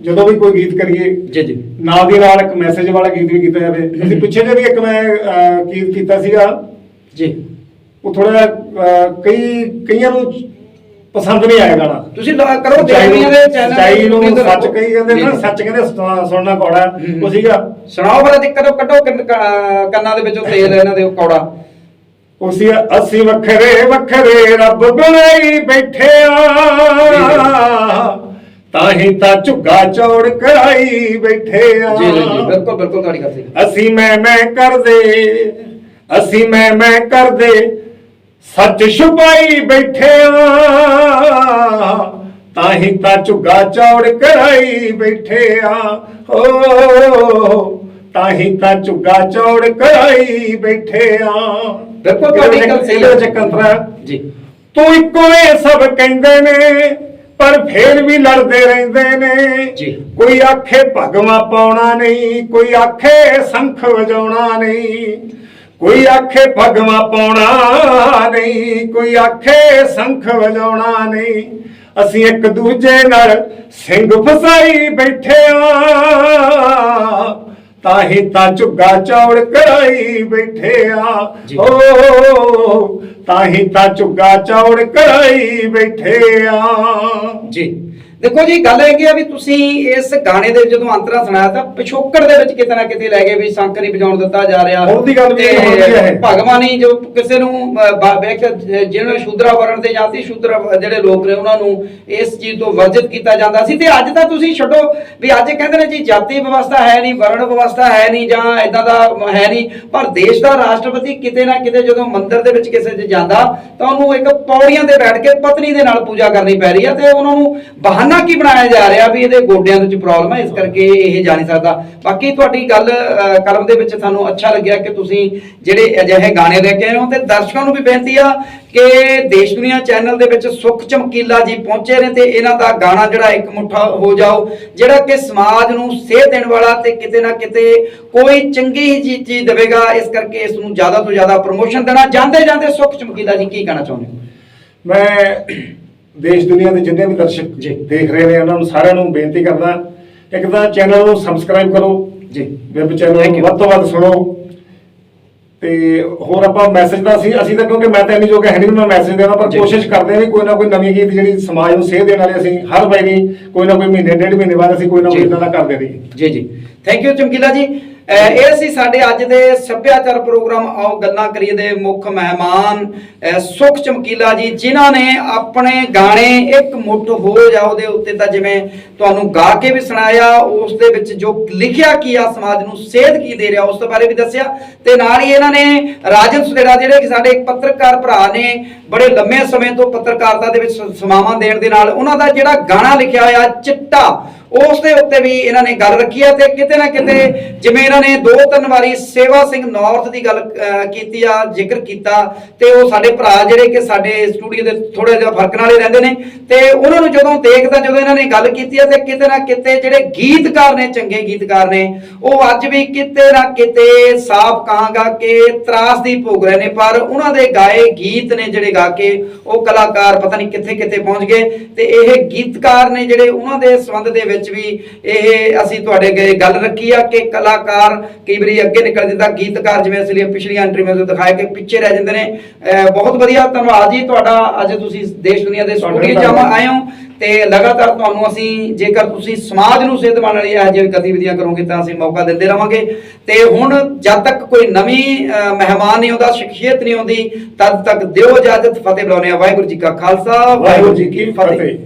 Speaker 1: ਜਦੋਂ ਵੀ ਕੋਈ ਗੀਤ ਕਰੀਏ
Speaker 2: ਜੀ ਜੀ।
Speaker 1: ਨਾਲ ਦੀ ਨਾਲ ਇੱਕ ਮੈਸੇਜ ਵਾਲਾ ਗੀਤ ਵੀ ਕੀਤਾ ਜਾਵੇ। ਅਸੀਂ ਪਿੱਛੇ ਜੇ ਵੀ ਇੱਕ ਮੈਂ ਗੀਤ ਕੀਤਾ ਸੀਗਾ।
Speaker 2: ਜੀ।
Speaker 1: ਉਹ ਥੋੜਾ ਕਈ ਕਈਆਂ ਨੂੰ ਪਸੰਦ ਨਹੀਂ ਆਇਆ ਗਾਣਾ।
Speaker 2: ਤੁਸੀਂ ਕਰੋ ਦੇਵੀਆਂ ਦੇ ਚੈਨਲ
Speaker 1: ਨੂੰ ਸੱਚ। ਕਹੀ ਜਾਂਦੇ ਨਾ। ਸੱਚ ਕਹਿੰਦੇ ਸੁਣਾ- ਸੁਣਨਾ ਕੌੜਾ। ਉਹ ਸੀਗਾ।
Speaker 2: ਸੁਣਾਓ ਬੜਾ ਤੇ ਕਰੋ ਕੱਢੋ ਕੰਨ- ਦੇ ਵਿੱਚੋਂ ਤੇਲ ਇਹਨਾਂ ਦੇ ਉਹ ਕੌੜਾ।
Speaker 1: ਉਹ ਸੀ ਅਸੀਂ ਵੱਖਰੇ ਵੱਖਰੇ ਰੱਬ ਬਣਾਈ ਬੈਠੇ ਆ। ਤਾਂ ਹੀ ਤਾਂ ਝੁੱਗਾ ਚੌੜ ਕਰਾਈ ਬੈਠੇ ਆ।
Speaker 2: ਜੀ ਜੀ ਜੀ ਬਿਲਕੁਲ ਬਿਲਕੁਲ ਤੁਹਾਡੀ ਗੱਲ ਸਹੀ।
Speaker 1: ਅਸੀਂ ਮੈਂ ਮੈਂ ਕਰਦੇ ਅਸੀਂ ਮੈਂ ਮੈਂ ਕਰਦੇ ਸੱਚ ਛੁਪਾਈ ਬੈਠੇ ਆ। ਤਾਂ ਹੀ ਤਾਂ ਝੁੱਗਾ ਚੌੜ ਕਰਾਈ ਬੈਠੇ ਆ। ਓ ਤਾਂ ਹੀ ਤਾਂ ਝੁੱਗਾ ਚੌੜ ਕਰਾਈ ਬੈਠੇ ਆ।
Speaker 2: ਬਿਲਕੁਲ ਤੁਹਾਡੀ ਗੱਲ ਸਹੀ
Speaker 1: ਇਹਦੇ ਵਿੱਚ ਇੱਕ ਅੰਤਰ ਹੈ
Speaker 2: ਜੀ।
Speaker 1: ਤੂੰ ਇੱਕੋ ਇਹ ਸਭ ਕਹਿੰਦੇ ਨੇ ਪਰ ਫੇਰ ਵੀ ਲੜਦੇ ਰਹਿੰਦੇ ਨੇ।
Speaker 2: ਜੀ।
Speaker 1: ਕੋਈ ਆਖੇ ਭਗਵਾ ਪਾਉਣਾ ਨਹੀਂ ਕੋਈ ਆਖੇ ਸੰਖ ਵਜਾਉਣਾ ਨਹੀਂ। ਕੋਈ ਆਖੇ ਭਗਵਾ ਪਾਉਣਾ ਨਹੀਂ ਕੋਈ ਆਖੇ ਸੰਖ ਵਜਾਉਣਾ ਨਹੀਂ। ਅਸੀਂ ਇੱਕ ਦੂਜੇ ਨਾਲ ਸਿੰਘ ਫਸਾਈ ਬੈਠੇ ਆ। ਤਾਂ ਹੀ ਤਾਂ ਝੁੱਗਾ ਚੌੜ ਕਰਾਈ ਬੈਠੇ ਆ। ਓ ਤਾਂ ਹੀ ਤਾਂ ਝੁੱਗਾ ਚੌੜ ਕਰਾਈ ਬੈਠੇ ਆ
Speaker 2: ਜੀ। ਦੇਖੋ ਜੀ ਗੱਲ ਇਹ ਆ ਵੀ ਤੁਸੀਂ ਇਸ ਗਾਣੇ ਦੇ ਜਦੋਂ ਅੰਤਰਾ ਸੁਣਾਇਆ ਤਾਂ ਪਿਛੋਕੜ ਦੇ ਵਿੱਚ ਕਿਤੇ ਨਾ ਕਿਤੇ ਲੈ ਗਏ ਵੀ ਸੰਖ ਨਹੀਂ ਵਜਾਉਣ ਦਿੱਤਾ ਜਾ ਰਿਹਾ
Speaker 1: ਹੁਣ ਦੀ ਗੱਲ ਵੀ ਦੀ ਹੈ।
Speaker 2: ਭਗਵਾਨੀ ਜੋ ਕਿਸੇ ਨੂੰ ਜਿਹਨਾਂ ਸ਼ੂਦਰਾ ਵਰਣ ਤੇ ਜਾਂਦੀ ਸ਼ੂਦਰ ਜਿਹੜੇ ਲੋਕ ਨੇ ਉਹਨਾਂ ਨੂੰ ਇਸ ਚੀਜ਼ ਤੋਂ ਵਰਜਿਤ ਕੀਤਾ ਜਾਂਦਾ ਸੀ ਤੇ ਅੱਜ ਤਾਂ ਤੁਸੀਂ ਛੱਡੋ ਵੀ ਅੱਜ ਕਹਿੰਦੇ ਨੇ ਜੀ ਜਾਤੀ ਵਿਵਸਥਾ ਹੈ ਨਹੀਂ ਵਰਣ ਵਿਵਸਥਾ ਹੈ ਨਹੀਂ ਜਾਂ ਇਦਾਂ ਦਾ ਹੈ ਨਹੀਂ ਪਰ ਦੇਸ਼ ਦਾ ਰਾਸ਼ਟਰਪਤੀ ਕਿਤੇ ਨਾ ਕਿਤੇ ਜਦੋਂ ਮੰਦਿਰ ਦੇ ਵਿੱਚ ਕਿਸੇ 'ਚ ਜਾਂਦਾ ਤਾਂ ਉਹਨੂੰ ਇੱਕ ਪੌੜੀਆਂ ਤੇ ਬੈਠ ਕੇ ਪਤਨੀ ਦੇ ਨਾਲ ਪੂਜਾ ਕਰਨੀ ਪੈ ਰਹੀ ਹੈ ਤੇ ਉਹਨਾਂ ਨੂੰ ਬਹਾਨਾ ਕੀ ਬਣਾਇਆ ਜਾ ਰਿਹਾ ਵੀ ਇਹਦੇ ਗੋਡਿਆਂ ਦੇ ਵਿੱਚ ਪ੍ਰੋਬਲਮ ਹੈ ਇਸ ਕਰਕੇ ਇਹ ਜਾ ਨਹੀਂ ਸਕਦਾ। ਬਾਕੀ ਤੁਹਾਡੀ ਗੱਲ ਅਹ, ਕਲਮ ਦੇ ਵਿੱਚ ਸਾਨੂੰ ਅੱਛਾ ਲੱਗਿਆ ਕਿ ਤੁਸੀਂ ਜਿਹੜੇ ਅਜਿਹੇ ਗਾਣੇ ਲੈ ਕੇ ਆਏ ਹੋ ਤੇ ਦਰਸ਼ਕਾਂ ਨੂੰ ਵੀ ਬੇਨਤੀ ਆ ਕਿ ਦੇਸ਼ ਦੁਨੀਆ ਚੈਨਲ ਦੇ ਵਿੱਚ ਸੁਖ ਚਮਕੀਲਾ ਜੀ ਪਹੁੰਚੇ ਨੇ ਤੇ ਇਹਨਾਂ ਦਾ ਗਾਣਾ ਜਿਹੜਾ ਇੱਕ ਮੁੱਠਾ ਹੋ ਜਾਓ ਜਿਹੜਾ ਕਿ ਸਮਾਜ ਨੂੰ ਸੇਧ ਦੇਣ ਵਾਲਾ ਤੇ ਕਿਤੇ ਨਾ ਕਿਤੇ ਕੋਈ ਚੰਗੀ ਹੀ ਚੀਜ਼ ਚੀਜ਼ ਦੇਵੇਗਾ। ਇਸ ਕਰਕੇ ਇਸ ਨੂੰ ਜ਼ਿਆਦਾ ਤੋਂ ਜ਼ਿਆਦਾ ਪ੍ਰਮੋਸ਼ਨ ਦੇਣਾ। ਜਾਂਦੇ ਜਾਂਦੇ ਸੁਖ ਚਮਕੀਲਾ ਜੀ ਕੀ ਕਹਿਣਾ ਚਾਹੁੰਦੇ ਹੋ?
Speaker 1: ਮੈਂ ਦੇਸ਼ ਦੁਨੀਆ ਦੇ ਜਿੰਨੇ ਵੀ ਦਰਸ਼ਕ
Speaker 2: ਜੀ।
Speaker 1: ਦੇਖ ਰਹੇ ਨੇ ਉਹਨਾਂ ਨੂੰ ਸਾਰਿਆਂ ਨੂੰ ਬੇਨਤੀ ਕਰਦਾ ਇੱਕ ਤਾਂ ਚੈਨਲ ਨੂੰ ਸਬਸਕ੍ਰਾਈਬ ਕਰੋ
Speaker 2: ਜੀ
Speaker 1: ਵੈਬ ਚੈਨਲ ਨੂੰ. ਵੱਧ ਤੋਂ ਵੱਧ ਸੁਣੋ ਤੇ ਹੋਰ ਆਪਾਂ ਮੈਸੇਜ ਦਾ ਅਸੀਂ ਅਸੀਂ ਤਾਂ ਕਿਉਂਕਿ ਮੈਂ ਤਾਂ ਇੰਨੀ ਜੋਗਾ ਹੈ ਨਹੀਂ ਮੈਂ ਮੈਸੇਜ ਦੇਣਾ ਪਰ। ਕੋਸ਼ਿਸ਼ ਕਰਦੇ ਹਾਂ ਵੀ ਕੋਈ ਨਾ ਕੋਈ ਨਵੀਂ ਗੀਤ ਜਿਹੜੀ ਸਮਾਜ ਨੂੰ ਸੇਧ ਦੇਣ ਵਾਲੇ ਅਸੀਂ ਹਰ ਵਾਰੀ ਕੋਈ ਨਾ ਕੋਈ ਮਹੀਨੇ ਡੇਢ ਮਹੀਨੇ ਬਾਅਦ ਅਸੀਂ ਕੋਈ ਨਾ ਕੋਈ। ਇਦਾਂ ਦਾ ਕਰਦੇ ਰਹੀਏ
Speaker 2: ਜੀ ਜੀ ਥੈਂਕ ਯੂ ਚਮਕੀਲਾ ਜੀ ਇਹ ਸੀ ਸਾਡੇ ਅੱਜ ਦੇ ਸੱਭਿਆਚਾਰ ਪ੍ਰੋਗਰਾਮ। ਆਓ ਗੱਲਾਂ ਕਰੀਏ ਦੇ ਮੁੱਖ ਮਹਿਮਾਨ। ਅਹ ਸੁਖ ਚਮਕੀਲਾ ਜੀ, ਜਿਨ੍ਹਾਂ ਨੇ ਆਪਣੇ ਗਾਣੇ ਇੱਕ ਮੁੱਠ ਹੋ ਜਾ ਉਹਦੇ ਉੱਤੇ ਤਾਂ ਜਿਵੇਂ ਤੁਹਾਨੂੰ ਗਾ ਕੇ ਵੀ ਸੁਣਾਇਆ, ਉਸ ਦੇ ਵਿੱਚ ਜੋ ਲਿਖਿਆ ਕੀ ਆ, ਸਮਾਜ ਨੂੰ ਸੇਧ ਕੀ ਦੇ ਰਿਹਾ, ਉਸ ਬਾਰੇ ਵੀ ਦੱਸਿਆ। ਤੇ ਨਾਲ ਹੀ ਇਹਨਾਂ ਨੇ ਰਾਜਨ ਸੁਡੇਰਾ ਜਿਹੜੇ ਕਿ ਸਾਡੇ ਇੱਕ ਪੱਤਰਕਾਰ ਭਰਾ ਨੇ, ਬੜੇ ਲੰਮੇ ਸਮੇਂ ਤੋਂ ਪੱਤਰਕਾਰਤਾ ਦੇ ਵਿੱਚ ਸ- ਸੇਵਾਵਾਂ ਦੇਣ ਦੇ ਨਾਲ ਉਹਨਾਂ ਦਾ ਜਿਹੜਾ ਗਾਣਾ ਲਿਖਿਆ ਹੋਇਆ, ਚਿੱਟਾ। ਉਸ ਦੇ ਉੱਤੇ ਵੀ ਇਹਨਾਂ ਨੇ ਗੱਲ ਰੱਖੀ ਹੈ ਤੇ ਕਿਤੇ ਨਾ ਕਿਤੇ ਜਿਵੇਂ ਇਹਨਾਂ ਨੇ ਦੋ ਤਿੰਨ ਵਾਰੀ ਸੇਵਾ ਸਿੰਘ ਨਾਰਥ ਦੀ ਗੱਲ ਕੀਤੀ ਆ, ਜ਼ਿਕਰ ਕੀਤਾ ਤੇ ਉਹ ਸਾਡੇ ਭਰਾ ਜਿਹੜੇ ਕਿ ਸਾਡੇ ਸਟੂਡੀਓ ਦੇ ਥੋੜਾ ਜਿਹਾ ਫ਼ਰਕ ਨਾਲੇ ਰਹਿੰਦੇ ਨੇ ਤੇ ਉਹਨਾਂ ਨੂੰ ਜਦੋਂ ਦੇਖਦਾ, ਜਦੋਂ ਇਹਨਾਂ ਨੇ ਗੱਲ ਕੀਤੀ ਹੈ ਤੇ ਕਿਤੇ ਨਾ ਕਿਤੇ ਜਿਹੜੇ ਗੀਤਕਾਰ ਨੇ, ਚੰਗੇ ਗੀਤਕਾਰ ਨੇ, ਉਹ ਅੱਜ ਵੀ ਕਿਤੇ ਨਾ ਕਿਤੇ ਸਾਫ਼ ਕਹਾਂਗਾ ਕਿ ਤਰਾਸਦੀ ਭੋਗ ਰਹੇ ਨੇ, ਪਰ ਉਹਨਾਂ ਦੇ ਗਾਏ ਗੀਤ ਨੇ ਜਿਹੜੇ ਗਾ ਕੇ ਉਹ ਕਲਾਕਾਰ ਪਤਾ ਨਹੀਂ ਕਿੱਥੇ ਕਿੱਥੇ ਪਹੁੰਚ ਗਏ ਤੇ ਇਹ ਗੀਤਕਾਰ ਨੇ ਜਿਹੜੇ ਉਹਨਾਂ ਦੇ ਸੰਬੰਧ ਦੇ ਵਿੱਚ ਵੀ ਇਹ ਅਸੀਂ ਤੁਹਾਡੇ ਅੱਗੇ ਗੱਲ ਰੱਖੀ ਆ ਕਿ ਕਲਾਕਾਰ ਕਈ ਵਾਰੀ ਅੱਗੇ ਨਿਕਲ ਜਾਂਦਾ ਗੀਤਕਾਰ ਜਿਵੇਂ ਅਸੀਂ ਪਿਛਲੀਆਂ ਇੰਟਰਵਿਊ ਤੋਂ ਦਿਖਾਇਆ ਕਿ ਪਿੱਛੇ ਰਹਿ ਜਾਂਦੇ ਨੇ। ਬਹੁਤ ਵਧੀਆ ਧੰਨਵਾਦ ਜੀ ਤੁਹਾਡਾ। ਅੱਜ ਤੁਸੀਂ ਦੇਸ਼ ਦੁਨੀਆ ਦੇ ਸਟੂਡੀਓ। ਜਮਾ ਆਏ ਹੋ ਤੇ ਲਗਾਤਾਰ ਤੁਹਾਨੂੰ ਅਸੀਂ ਜੇਕਰ ਤੁਸੀਂ ਸਮਾਜ ਨੂੰ ਸਿੱਧ ਬਣਨ ਲਈ ਇਹੋ ਜਿਹੀਆਂ ਗਤੀਵਿਧੀਆਂ ਕਰੋਗੇ ਤਾਂ ਅਸੀਂ ਮੌਕਾ ਦਿੰਦੇ ਰਵਾਂਗੇ ਤੇ ਹੁਣ ਜਦ ਤੱਕ ਕੋਈ ਨਵੀਂ ਮਹਿਮਾਨ ਨਹੀਂ ਆਉਂਦਾ ਸ਼ਖਸੀਅਤ ਨਹੀਂ ਆਉਂਦੀ ਤਦ ਤੱਕ ਦਿਓ ਇਜਾਜ਼ਤ ਫਤਿਹ ਬੁਲਾਉਂਦੇ ਆ ਵਾਹਿਗੁਰੂ ਜੀ ਕਾ ਖਾਲਸਾ
Speaker 1: ਵਾਹਿਗੁਰੂ ਜੀ ਕੀ ਫਤਿਹ।